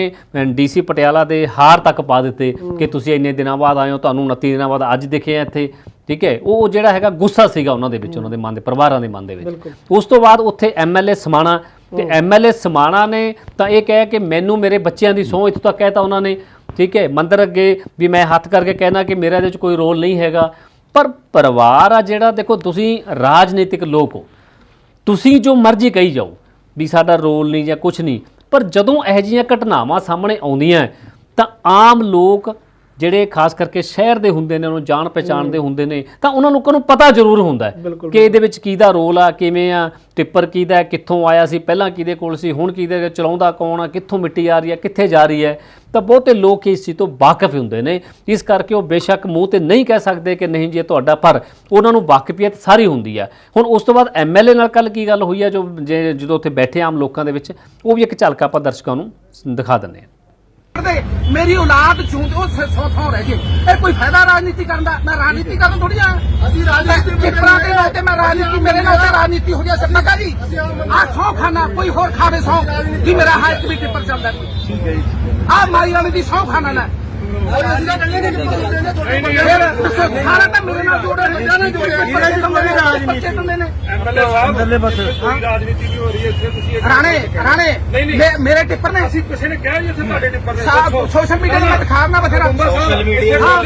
ਡੀਸੀ ਪਟਿਆਲਾ ਦੇ ਹਾਰ ਤੱਕ ਪਾ ਦਿੱਤੇ ਕਿ ਤੁਸੀਂ ਇੰਨੇ ਦਿਨਾਂ ਬਾਅਦ ਆਏ ਹੋ ਤੁਹਾਨੂੰ 29 ਦਿਨਾਂ ਬਾਅਦ ਅੱਜ ਦਿਖੇ ਆ ਇੱਥੇ ਠੀਕ ਹੈ। ਉਹ ਜਿਹੜਾ ਹੈਗਾ ਗੁੱਸਾ ਸੀਗਾ ਉਹਨਾਂ ਦੇ ਵਿੱਚ ਉਹਨਾਂ ਦੇ ਮਨ ਦੇ ਪਰਿਵਾਰਾਂ ਦੇ ਮਨ ਦੇ ਵਿੱਚ। ਉਸ ਤੋਂ ਬਾਅਦ ਉੱਥੇ ਐਮਐਲਏ ਸਮਾਣਾ ਤੇ ਐਮਐਲਏ ਸਮਾਣਾ ਨੇ ਤਾਂ ਇਹ ਕਹਿ ਕਿ ਮੈਨੂੰ ਮੇਰੇ ਬੱਚਿਆਂ ਦੀ ਸਹੁੰ ਇੱਥੋਂ ਤੱਕ ਕਹਿਤਾ ਉਹਨਾਂ ਨੇ। ਠੀਕ ਹੈ ਮੰਦਰ ਅੱਗੇ ਵੀ ਮੈਂ ਹੱਥ ਕਰਕੇ ਕਹਿਣਾ ਕਿ ਮੇਰਾ ਇਹਦੇ ਵਿੱਚ ਕੋਈ ਰੋਲ ਨਹੀਂ ਹੈਗਾ। ਪਰ ਪਰਿਵਾਰ ਆ ਜਿਹੜਾ ਦੇਖੋ ਤੁਸੀਂ ਰਾਜਨੀਤਿਕ ਲੋਕ ਹੋ। ਤੁਸੀਂ ਜੋ ਮਰਜ਼ੀ ਕਹੀ ਜਾਓ ਵੀ ਸਾਡਾ ਰੋਲ ਨਹੀਂ ਜਾਂ ਕੁਝ ਨਹੀਂ। ਪਰ ਜਦੋਂ ਇਹੋ ਜਿਹੀਆਂ ਘਟਨਾਵਾਂ ਸਾਹਮਣੇ ਆਉਂਦੀਆਂ ਤਾਂ ਆਮ ਲੋਕ ਜਿਹੜੇ ਖਾਸ ਕਰਕੇ ਸ਼ਹਿਰ ਦੇ ਹੁੰਦੇ ਨੇ ਉਹਨੂੰ ਜਾਣ ਪਛਾਣ ਦੇ ਹੁੰਦੇ ਨੇ ਤਾਂ ਉਹਨਾਂ ਲੋਕਾਂ ਨੂੰ ਪਤਾ ਜ਼ਰੂਰ ਹੁੰਦਾ ਕਿ ਇਹਦੇ ਵਿੱਚ ਕਿਹਦਾ ਰੋਲ ਆ ਕਿਵੇਂ ਆ ਟਿੱਪਰ ਕਿਹਦਾ ਕਿੱਥੋਂ ਆਇਆ ਸੀ ਪਹਿਲਾਂ ਕਿਹਦੇ ਕੋਲ ਸੀ ਹੁਣ ਕਿਹਦੇ ਚਲਾਉਂਦਾ ਕੌਣ ਆ ਕਿੱਥੋਂ ਮਿੱਟੀ ਆ ਰਹੀ ਹੈ ਕਿੱਥੇ ਜਾ ਰਹੀ ਹੈ ਤਾਂ ਬਹੁਤੇ ਲੋਕ ਇਸ ਚੀਜ਼ ਤੋਂ ਵਾਕਿਫ ਹੁੰਦੇ ਨੇ। ਇਸ ਕਰਕੇ ਉਹ ਬੇਸ਼ੱਕ ਮੂੰਹ ਤੇ ਨਹੀਂ ਕਹਿ ਸਕਦੇ ਕਿ ਨਹੀਂ ਜੀ ਇਹ ਤੁਹਾਡਾ ਪਰ ਉਹਨਾਂ ਨੂੰ ਵਾਕਫੀਅਤ ਸਾਰੀ ਹੁੰਦੀ ਆ। ਹੁਣ ਉਸ ਤੋਂ ਬਾਅਦ ਐਮਐਲਏ ਨਾਲ ਕੱਲ ਕੀ ਗੱਲ ਹੋਈ ਆ ਜੋ ਜਦੋਂ ਉੱਥੇ ਬੈਠੇ ਆਮ ਲੋਕਾਂ ਦੇ ਵਿੱਚ ਉਹ ਵੀ ਇੱਕ ਝਲਕ ਆਪਾਂ ਦਰਸ਼ਕਾਂ ਨੂੰ ਦਿਖਾ ਦਿੰਦੇ ਹਾਂ ਮੇਰੀ ਔਲਾਦ ਚੂੰਦ ਉਹ ਸੌ ਥਾਂ ਰਹਿ ਗਏ ਇਹ ਕੋਈ ਫਾਇਦਾ ਰਾਜਨੀਤੀ ਕਰਨ ਦਾ? ਮੈਂ ਰਾਜਨੀਤੀ ਕਰਨ ਥੋੜੀ ਆ ਅਸੀਂ ਰਾਜਨੀਤੀ ਟਿੱਪਰਾਂ ਦੇ ਨਾਂ ਤੇ ਮੈਂ ਰਾਜਨੀਤੀ ਮੇਰੇ ਨਾਂ ਤੇ ਰਾਜਨੀਤੀ ਹੋ ਗਿਆ ਸੱਪਾ ਜੀ। ਆ ਸੌ ਖਾਣਾ ਕੋਈ ਹੋਰ ਖਾਵੇ ਸੌ। ਕਿ ਮੇਰਾ ਹਾਇਕ ਵੀ ਟਿੱਪਰ ਚੱਲਦਾ ਠੀਕ ਹੈ ਜੀ। ਆ ਮਾਰੀ ਵਾਲੀ ਦੀ ਸੌ ਖਾਣਾ ਨਾ। ਫਿਰ ਦੱਸੋ, ਸਾਰਾ ਤਾਂ ਮੇਰੇ ਨਾਲ ਜੋੜੇ ਬੱਚਿਆਂ ਨੇ ਜੋੜੇ ਬੱਚੇ ਤਾਂ ਮੇਰੇ ਰਾਜਨੀਤੀ ਨੇ ਐਮਐਲਏ ਸਾਹਿਬ ਥੱਲੇ ਬਸ। ਕੋਈ ਰਾਜਨੀਤੀ ਨਹੀਂ ਹੋ ਰਹੀ ਇੱਥੇ ਤੁਸੀਂ ਰਾਣੇ ਰਾਣੇ ਮੇ- ਮੇਰੇ ਟਿੱਪਰ ਨੇ। ਅਸੀਂ ਕਿਸੇ ਨੇ ਕਿਹਾ ਜੀ ਇੱਥੇ ਤੁਹਾਡੇ ਟਿੱਪਰ ਨੇ। ਸਾਹ ਸੋਸ਼ਲ ਮੀਡੀਆ ਤੇ ਦਿਖਾਉਣਾ ਬਥੇਰਾ। ਸੋਸ਼ਲ ਮੀਡੀਆ ਹਾਂ।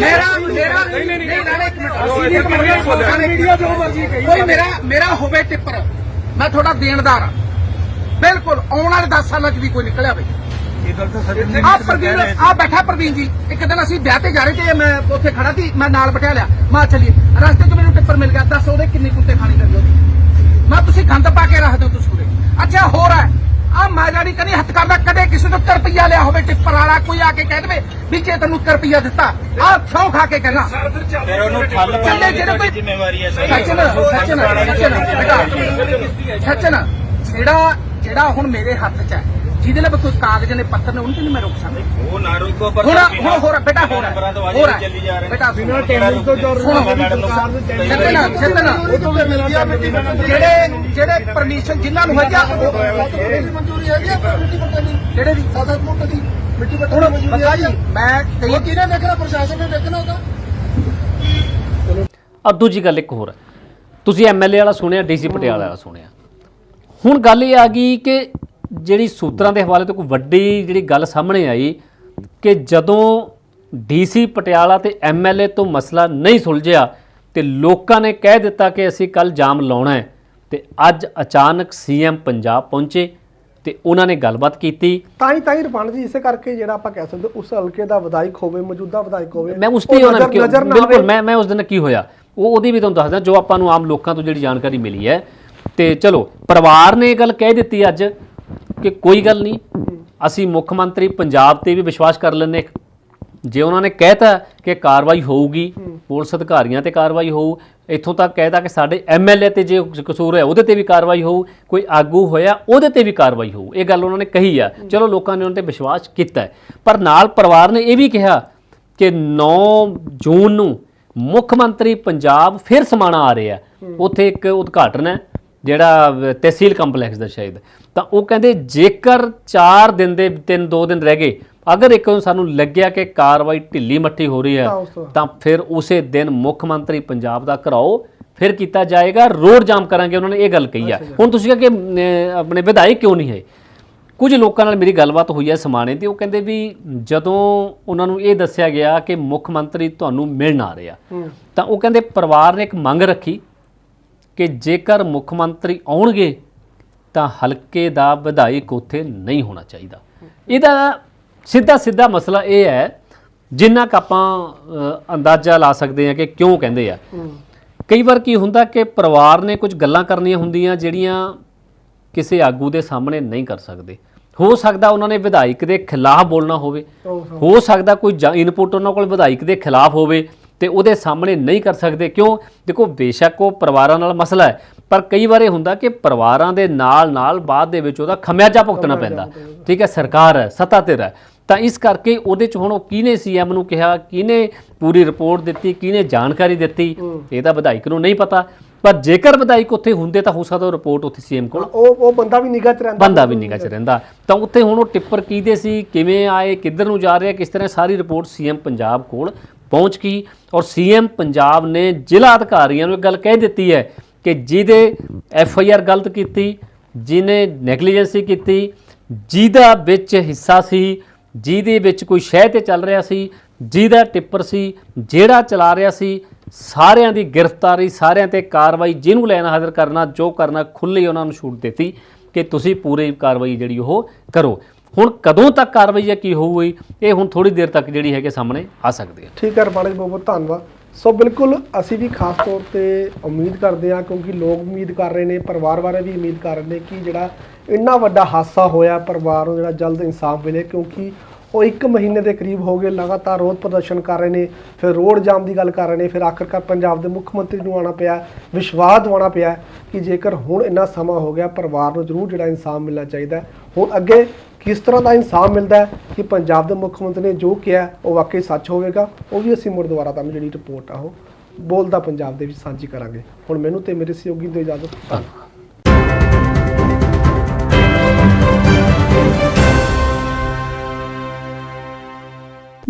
ਮੇਰਾ ਮੇਰਾ ਨਹੀਂ ਨਹੀਂ ਨਹੀਂ। ਰਾਣੇ ਇੱਕ ਮਿੰਟ। ਮੀਡੀਆ ਜੋ ਮਰਜ਼ੀ ਕਹੀ ਕੋਈ ਮੇਰਾ ਮੇਰਾ ਹੋਵੇ ਟਿੱਪਰ। ਮੈਂ ਤੁਹਾਡਾ ਦੇਣਦਾਰ ਹਾਂ। ਬਿਲਕੁਲ ਆਉਣ ਵਾਲੇ 10 ਸਾਲਾਂ 'ਚ ਵੀ ਕੋਈ ਨਿਕਲਿਆ ਬਈ। ਆ ਪ੍ਰਵੀਨ ਆ ਬੈਠਾ ਪ੍ਰਵੀਨ ਜੀ ਇੱਕ ਦਿਨ ਅਸੀਂ ਵਿਆਹ ਤੇ ਜਾ ਰਹੇ ਤੇ ਮੈਂ ਉੱਥੇ ਖੜਾ ਸੀ ਮੈਂ ਨਾਲ ਬਿਠਾ ਲਿਆ। ਮੈਂ ਚਲੀਏ ਰਸਤੇ 'ਚ ਮੈਨੂੰ ਟਿੱਪਰ ਮਿਲ ਗਿਆ ਦੱਸ ਉਹਦੇ ਕਿੰਨੇ ਕੁੱਤੇ ਖਾਣੀ ਕਰਦੇ ਉਹਦੀ। ਮੈਂ ਤੁਸੀਂ ਗੰਦ ਪਾ ਕੇ ਰੱਖ ਦਿਓ ਤੁਸੀਂ ਉਰੇ ਅੱਛਾ ਹੋਰ ਹੈ ਆ ਮੈਂ ਜਿਹੜੀ ਕਦੀ ਹੱਥ ਕਰਦਾ ਕਦੇ ਕਿਸੇ 1 ਰੁਪਿਆ ਲਿਆ ਹੋਵੇ ਟਿੱਪਰ ਵਾਲਾ ਕੋਈ ਆ ਕੇ ਕਹਿ ਦੇਵੇ ਵੀ ਜੇ ਤੈਨੂੰ 1 ਰੁਪਿਆ ਦਿੱਤਾ ਆ ਸੌ ਖਾ ਕੇ ਕਹਿਣਾ। ਫਿਰ ਉਹਨੂੰ ਠੱਲ ਚੱਲੇ ਜਿਹੜੇ ਕੋਈ ਜ਼ਿੰਮੇਵਾਰੀ ਹੈ ਸੱਚਨ ਸੱਚਨ ਸੱਚਨ ਜਿਹੜਾ ਜਿਹੜਾ ਹੁਣ ਮੇਰੇ ਹੱਥ 'ਚ ਹੈ ਜਿਹਦੇ ਨਾਲ ਕੋਈ ਕਾਗਜ਼ ਨੇ ਪੱਤਰ ਨੇ ਉਹਨੂੰ ਤੇ ਨਹੀਂ ਮੈਂ ਰੋਕ ਸਕਦਾ? ਉਹ ਨਾ ਰੁਕੋ ਪਰ ਹੁਣ ਹੁਣ ਹੋਰ ਬੇਟਾ ਹੋਰ ਚੱਲੀ ਜਾ ਰਹੇ। ਬੇਟਾ ਬਿਨਾਂ ਟੈਂਡਰ ਤੋਂ ਜੋ ਮੈਡਮ ਨੂੰ ਛੱਡਣਾ ਛੱਡਣਾ ਜਿਹੜੇ ਜਿਹੜੇ ਪਰਮਿਸ਼ਨ ਜਿਨ੍ਹਾਂ ਨੂੰ ਹੈਗਾ ਮਨਜ਼ੂਰੀ ਹੈਗੀ ਆ ਮਿੱਟੀ ਪੱਟਣ ਦੀ। ਜਿਹੜੇ ਦੀ 7-7 ਫੁੱਟ ਦੀ ਮਿੱਟੀ ਪੱਟਣ ਮਨਜ਼ੂਰੀ ਹੈਗੀ ਮੈਂ ਕਈ ਕਿਹਨੇ ਦੇਖਣਾ? ਪ੍ਰਸ਼ਾਸਨ ਨੇ ਦੇਖਣਾ ਉਹਦਾ? ਆ ਦੂਜੀ ਗੱਲ ਇੱਕ ਹੋਰ ਤੁਸੀਂ ਐਮਐਲਏ ਵਾਲਾ ਸੁਣਿਆ ਡੀਸੀ ਪਟਿਆਲਾ ਵਾਲਾ ਸੁਣਿਆ। ਹੁਣ ਗੱਲ ਇਹ ਆ ਗਈ ਕਿ ਜਿਹੜੀ ਸੂਤਰਾਂ ਦੇ ਹਵਾਲੇ ਤੋਂ ਕੋਈ ਵੱਡੀ ਜਿਹੜੀ ਗੱਲ ਸਾਹਮਣੇ ਆਈ ਕਿ ਜਦੋਂ ਡੀਸੀ ਪਟਿਆਲਾ ਤੇ ਐਮਐਲਏ ਤੋਂ ਮਸਲਾ ਨਹੀਂ ਸੁਲਝਿਆ ਤੇ ਲੋਕਾਂ ਨੇ ਕਹਿ ਦਿੱਤਾ ਕਿ ਅਸੀਂ ਕੱਲ ਜਾਮ ਲਾਉਣਾ ਹੈ ਤੇ ਅੱਜ ਅਚਾਨਕ ਸੀਐਮ ਪੰਜਾਬ ਪਹੁੰਚੇ ਤੇ ਉਹਨਾਂ ਨੇ ਗੱਲਬਾਤ ਕੀਤੀ। ਤਾਂ ਹੀ ਤਾਂ ਹੀ ਰਪਾਨ ਜੀ ਇਸੇ ਕਰਕੇ ਜਿਹੜਾ ਆਪਾਂ ਕਹਿ ਸਕਦੇ ਉਸ ਹਲਕੇ ਦਾ ਵਿਧਾਇਕ ਹੋਵੇ ਮੌਜੂਦਾ ਵਿਧਾਇਕ ਹੋਵੇ ਮੈਂ ਉਸ ਤੇ ਉਹਨਾਂ ਬਿਲਕੁਲ। ਮੈਂ ਮੈਂ ਉਸ ਦਿਨ ਕੀ ਹੋਇਆ? ਉਹ ਉਹਦੀ ਵੀ ਤੁਹਾਨੂੰ ਦੱਸਦਾ ਜੋ ਆਪਾਂ ਨੂੰ ਆਮ ਲੋਕਾਂ ਤੋਂ ਜਿਹੜੀ ਜਾਣਕਾਰੀ ਮਿਲੀ ਹੈ ਤੇ ਚਲੋ ਪਰਿਵਾਰ ਨੇ ਇਹ ਗੱਲ ਕਹਿ ਦਿੱਤੀ ਅੱਜ ਕਿ ਕੋਈ ਗੱਲ ਨਹੀਂ ਅਸੀਂ ਮੁੱਖ ਮੰਤਰੀ ਪੰਜਾਬ ਤੇ ਵੀ ਵਿਸ਼ਵਾਸ ਕਰ ਲੈਂਦੇ ਹਾਂ। ਜੇ ਉਹਨਾਂ ਨੇ ਕਹਿਤਾ ਕਿ ਕਾਰਵਾਈ ਹੋਊਗੀ ਪੁਲਿਸ ਅਧਿਕਾਰੀਆਂ ਤੇ ਕਾਰਵਾਈ ਹੋਊ ਇੱਥੋਂ ਤੱਕ ਕਹਿਤਾ ਕਿ ਸਾਡੇ ਐਮਐਲਏ ਤੇ ਜੇ ਕਸੂਰ ਹੈ ਉਹਦੇ ਤੇ ਵੀ ਕਾਰਵਾਈ ਹੋਊ ਕੋਈ ਆਗੂ ਹੋਇਆ ਉਹਦੇ ਤੇ ਵੀ ਕਾਰਵਾਈ ਹੋਊ। ਇਹ ਗੱਲ ਉਹਨਾਂ ਨੇ ਕਹੀ ਆ। ਚਲੋ ਲੋਕਾਂ ਨੇ ਉਹਨਾਂ ਤੇ ਵਿਸ਼ਵਾਸ ਕੀਤਾ। ਪਰ ਨਾਲ ਪਰਿਵਾਰ ਨੇ ਇਹ ਵੀ ਕਿਹਾ ਕਿ 9 ਜੂਨ ਨੂੰ ਮੁੱਖ ਮੰਤਰੀ ਪੰਜਾਬ ਫਿਰ ਸਮਾਣਾ ਆ ਰਿਹਾ। ਉੱਥੇ ਇੱਕ ਉਦਘਾਟਨ ਹੈ। ਜਿਹੜਾ ਤਹਿਸੀਲ ਕੰਪਲੈਕਸ ਦਾ ਸ਼ਾਇਦ। ਤਾਂ ਉਹ ਕਹਿੰਦੇ ਜੇਕਰ 4 ਦਿਨ ਦੇ 3 2 ਦਿਨ ਰਹਿ ਗਏ ਅਗਰ ਇੱਕ ਨੂੰ ਸਾਨੂੰ ਲੱਗਿਆ ਕਿ ਕਾਰਵਾਈ ਢਿੱਲੀ ਮੱਠੀ ਹੋ ਰਹੀ ਹੈ ਤਾਂ ਫਿਰ ਉਸੇ ਦਿਨ ਮੁੱਖ ਮੰਤਰੀ ਪੰਜਾਬ ਦਾ ਘਰਾਓ ਫਿਰ ਕੀਤਾ ਜਾਏਗਾ ਰੋਡ ਜਾਮ ਕਰਾਂਗੇ ਉਹਨਾਂ ਨੇ ਇਹ ਗੱਲ ਕਹੀ ਆ। ਹੁਣ ਤੁਸੀਂ ਕਿ ਆਪਣੇ ਵਿਧਾਇਕ ਕਿਉਂ ਨਹੀਂ ਹੈ? ਕੁਝ ਲੋਕਾਂ ਨਾਲ ਮੇਰੀ ਗੱਲਬਾਤ ਹੋਈ ਹੈ ਸਮਾਣੇ ਤੇ ਉਹ ਕਹਿੰਦੇ ਵੀ ਜਦੋਂ ਉਹਨਾਂ ਨੂੰ ਇਹ ਦੱਸਿਆ ਗਿਆ ਕਿ ਮੁੱਖ ਮੰਤਰੀ ਤੁਹਾਨੂੰ ਮਿਲਣ ਆ ਰਿਹਾ ਤਾਂ ਉਹ ਕਹਿੰਦੇ ਪਰਿਵਾਰ ਨੇ ਇੱਕ ਮੰਗ ਰੱਖੀ ਕਿ ਜੇਕਰ ਮੁੱਖ ਮੰਤਰੀ ਆਉਣਗੇ ਤਾਂ ਹਲਕੇ ਦਾ ਵਿਧਾਇਕ ਉੱਥੇ ਨਹੀਂ ਹੋਣਾ ਚਾਹੀਦਾ। ਇਹਦਾ ਸਿੱਧਾ ਸਿੱਧਾ ਮਸਲਾ ਇਹ ਹੈ ਜਿੰਨਾ ਕੁ ਆਪਾਂ ਅੰਦਾਜ਼ਾ ਲਾ ਸਕਦੇ ਹਾਂ ਕਿ ਕਿਉਂ ਕਹਿੰਦੇ ਆ। ਕਈ ਵਾਰ ਕੀ ਹੁੰਦਾ ਕਿ ਪਰਿਵਾਰ ਨੇ ਕੁਝ ਗੱਲਾਂ ਕਰਨੀਆਂ ਹੁੰਦੀਆਂ ਜਿਹੜੀਆਂ ਕਿਸੇ ਆਗੂ ਦੇ ਸਾਹਮਣੇ ਨਹੀਂ ਕਰ ਸਕਦੇ। ਹੋ ਸਕਦਾ ਉਹਨਾਂ ਨੇ ਵਿਧਾਇਕ ਦੇ ਖਿਲਾਫ ਬੋਲਣਾ ਹੋਵੇ। ਹੋ ਸਕਦਾ ਕੋਈ ਇਨਪੁਟ ਉਹਨਾਂ ਕੋਲ ਵਿਧਾਇਕ ਦੇ ਖਿਲਾਫ ਹੋਵੇ। ਤੇ ਉਹਦੇ ਸਾਹਮਣੇ ਨਹੀਂ ਕਰ ਸਕਦੇ। ਕਿਉਂ? ਦੇਖੋ ਬੇਸ਼ੱਕ ਉਹ ਪਰਿਵਾਰਾਂ ਨਾਲ ਮਸਲਾ ਹੈ ਪਰ ਕਈ ਵਾਰ ਇਹ ਹੁੰਦਾ ਕਿ ਪਰਿਵਾਰਾਂ ਦੇ ਨਾਲ ਨਾਲ ਬਾਅਦ ਦੇ ਵਿੱਚ ਉਹਦਾ ਖਮਿਆਜਾ ਭੁਗਤਣਾ ਪੈਂਦਾ। ਠੀਕ ਹੈ ਸਰਕਾਰ ਹੈ ਸੱਤਾ ਤੇ ਹੈ ਤਾਂ ਇਸ ਕਰਕੇ ਉਹਦੇ ਚ ਹੁਣ ਉਹ ਕਿਹਨੇ ਸੀਐਮ ਨੂੰ ਕਿਹਾ ਕਿਹਨੇ ਪੂਰੀ ਰਿਪੋਰਟ ਦਿੱਤੀ ਕਿਹਨੇ ਜਾਣਕਾਰੀ ਦਿੱਤੀ ਇਹ ਤਾਂ ਵਿਧਾਇਕ ਨੂੰ ਨਹੀਂ ਪਤਾ। ਪਰ ਜੇਕਰ ਵਿਧਾਇਕ ਉੱਥੇ ਹੁੰਦੇ ਤਾਂ ਹੋ ਸਕਦਾ ਉਹ ਰਿਪੋਰਟ ਉੱਥੇ ਸੀਐਮ ਕੋਲ ਉਹ ਉਹ ਬੰਦਾ ਵੀ ਨਿਗਾਹ ਚ ਰਹਿੰਦਾ। ਬੰਦਾ ਵੀ ਨਿਗਾਹ 'ਚ ਰਹਿੰਦਾ। ਤਾਂ ਉੱਥੇ ਹੁਣ ਉਹ ਟਿੱਪਰ ਕਿਹਦੇ ਸੀ ਕਿਵੇਂ ਆਏ ਕਿੱਧਰ ਨੂੰ ਜਾ ਰਿਹਾ ਕਿਸ ਤਰ੍ਹਾਂ ਸਾਰੀ ਰਿਪੋਰਟ ਸੀਐਮ ਪੰਜਾਬ ਕੋਲ ਪਹੁੰਚ ਗਈ ਔਰ ਸੀਐਮ ਪੰਜਾਬ ਨੇ ਜ਼ਿਲ੍ਹਾ ਅਧਿਕਾਰੀਆਂ ਨੂੰ ਇੱਕ ਗੱਲ ਕਹਿ ਦਿੱਤੀ ਹੈ ਕਿ ਜਿਹਦੇ ਐਫ ਆਈ ਆਰ ਗਲਤ ਕੀਤੀ, ਜਿਹਨੇ ਨੈਗਲੀਜੈਂਸੀ ਕੀਤੀ, ਜਿਹਦਾ ਵਿੱਚ ਹਿੱਸਾ ਸੀ, ਜਿਹਦੇ ਵਿੱਚ ਕੋਈ ਸ਼ਹਿ ਤੇ ਚੱਲ ਰਿਹਾ ਸੀ, ਜਿਹਦਾ ਟਿੱਪਰ ਸੀ, ਜਿਹੜਾ ਚਲਾ ਰਿਹਾ ਸੀ, ਸਾਰਿਆਂ ਦੀ ਗ੍ਰਿਫਤਾਰੀ, ਸਾਰਿਆਂ ਤੇ ਕਾਰਵਾਈ, ਜਿਹਨੂੰ ਲੈਣ ਹਾਜ਼ਰ ਕਰਨਾ, ਜੋ ਕਰਨਾ, ਖੁੱਲ੍ਹੀ ਉਹਨਾਂ ਨੂੰ ਛੂਟ ਦਿੱਤੀ ਕਿ ਤੁਸੀਂ ਪੂਰੀ ਕਾਰਵਾਈ ਜਿਹੜੀ ਉਹ ਕਰੋ। ਹੁਣ ਕਦੋਂ ਤੱਕ ਕਾਰਵਾਈ ਹੈ, ਕੀ ਹੋਊਗੀ, ਇਹ ਹੁਣ ਥੋੜੀ ਦੇਰ ਤੱਕ ਜਿਹੜੀ ਹੈਗੇ ਸਾਹਮਣੇ ਆ ਸਕਦੀ ਹੈ। ਠੀਕ ਹੈ ਰਪਾਲ ਜੀ ਬਹੁਤ ਬਹੁਤ ਧੰਨਵਾਦ। ਸੋ ਬਿਲਕੁਲ ਅਸੀਂ ਵੀ ਖਾਸ ਤੌਰ ਤੇ ਉਮੀਦ ਕਰਦੇ ਹਾਂ, ਕਿਉਂਕਿ ਲੋਕ ਉਮੀਦ ਕਰ ਰਹੇ ਨੇ, ਪਰਿਵਾਰ ਬਾਰੇ ਵੀ ਉਮੀਦ ਕਰ ਰਹੇ ਨੇ ਕਿ ਜਿਹੜਾ ਇੰਨਾ ਵੱਡਾ ਹਾਦਸਾ ਹੋਇਆ, ਪਰਿਵਾਰ ਨੂੰ ਜਿਹੜਾ ਜਲਦ ਇਨਸਾਫ ਮਿਲੇ, ਕਿਉਂਕਿ ਉਹ ਇੱਕ ਮਹੀਨੇ ਦੇ ਕਰੀਬ ਹੋ ਗਏ ਲਗਾਤਾਰ ਰੋਧ ਪ੍ਰਦਰਸ਼ਨ ਕਰ ਰਹੇ ਨੇ, ਫਿਰ ਰੋਡ ਜਾਮ ਦੀ ਗੱਲ ਕਰ ਰਹੇ ਨੇ, ਫਿਰ ਆਖਰਕਾਰ ਪੰਜਾਬ ਦੇ ਮੁੱਖ ਮੰਤਰੀ ਨੂੰ ਆਉਣਾ ਪਿਆ, ਵਿਸ਼ਵਾਸ ਦਿਵਾਉਣਾ ਪਿਆ ਕਿ ਜੇਕਰ ਹੁਣ ਇੰਨਾ ਸਮਾਂ ਹੋ ਗਿਆ, ਪਰਿਵਾਰ ਨੂੰ ਜ਼ਰੂਰ ਜਿਹੜਾ ਇਨਸਾਫ ਮਿਲਣਾ ਚਾਹੀਦਾ ਹੁਣ ਅੱਗੇ ਕਿਸ ਤਰ੍ਹਾਂ ਦਾ ਇਨਸਾਫ ਮਿਲਦਾ ਹੈ ਕਿ ਪੰਜਾਬ ਦੇ ਮੁੱਖ ਮੰਤਰੀ ਨੇ ਜੋ ਕਿਹਾ, ਉਹ ਵਾਕਈ ਸੱਚ ਹੋਵੇਗਾ, ਉਹ ਵੀ ਅਸੀਂ ਮੁੜ ਦੁਬਾਰਾ ਤੁਹਾਨੂੰ ਜਿਹੜੀ ਰਿਪੋਰਟ ਆ ਉਹ ਬੋਲਦਾ ਪੰਜਾਬ ਦੇ ਵਿੱਚ ਸਾਂਝੀ ਕਰਾਂਗੇ। ਹੁਣ ਮੈਨੂੰ ਤੇ ਮੇਰੇ ਸਹਿਯੋਗੀ ਦੀ ਇਜਾਜ਼ਤ।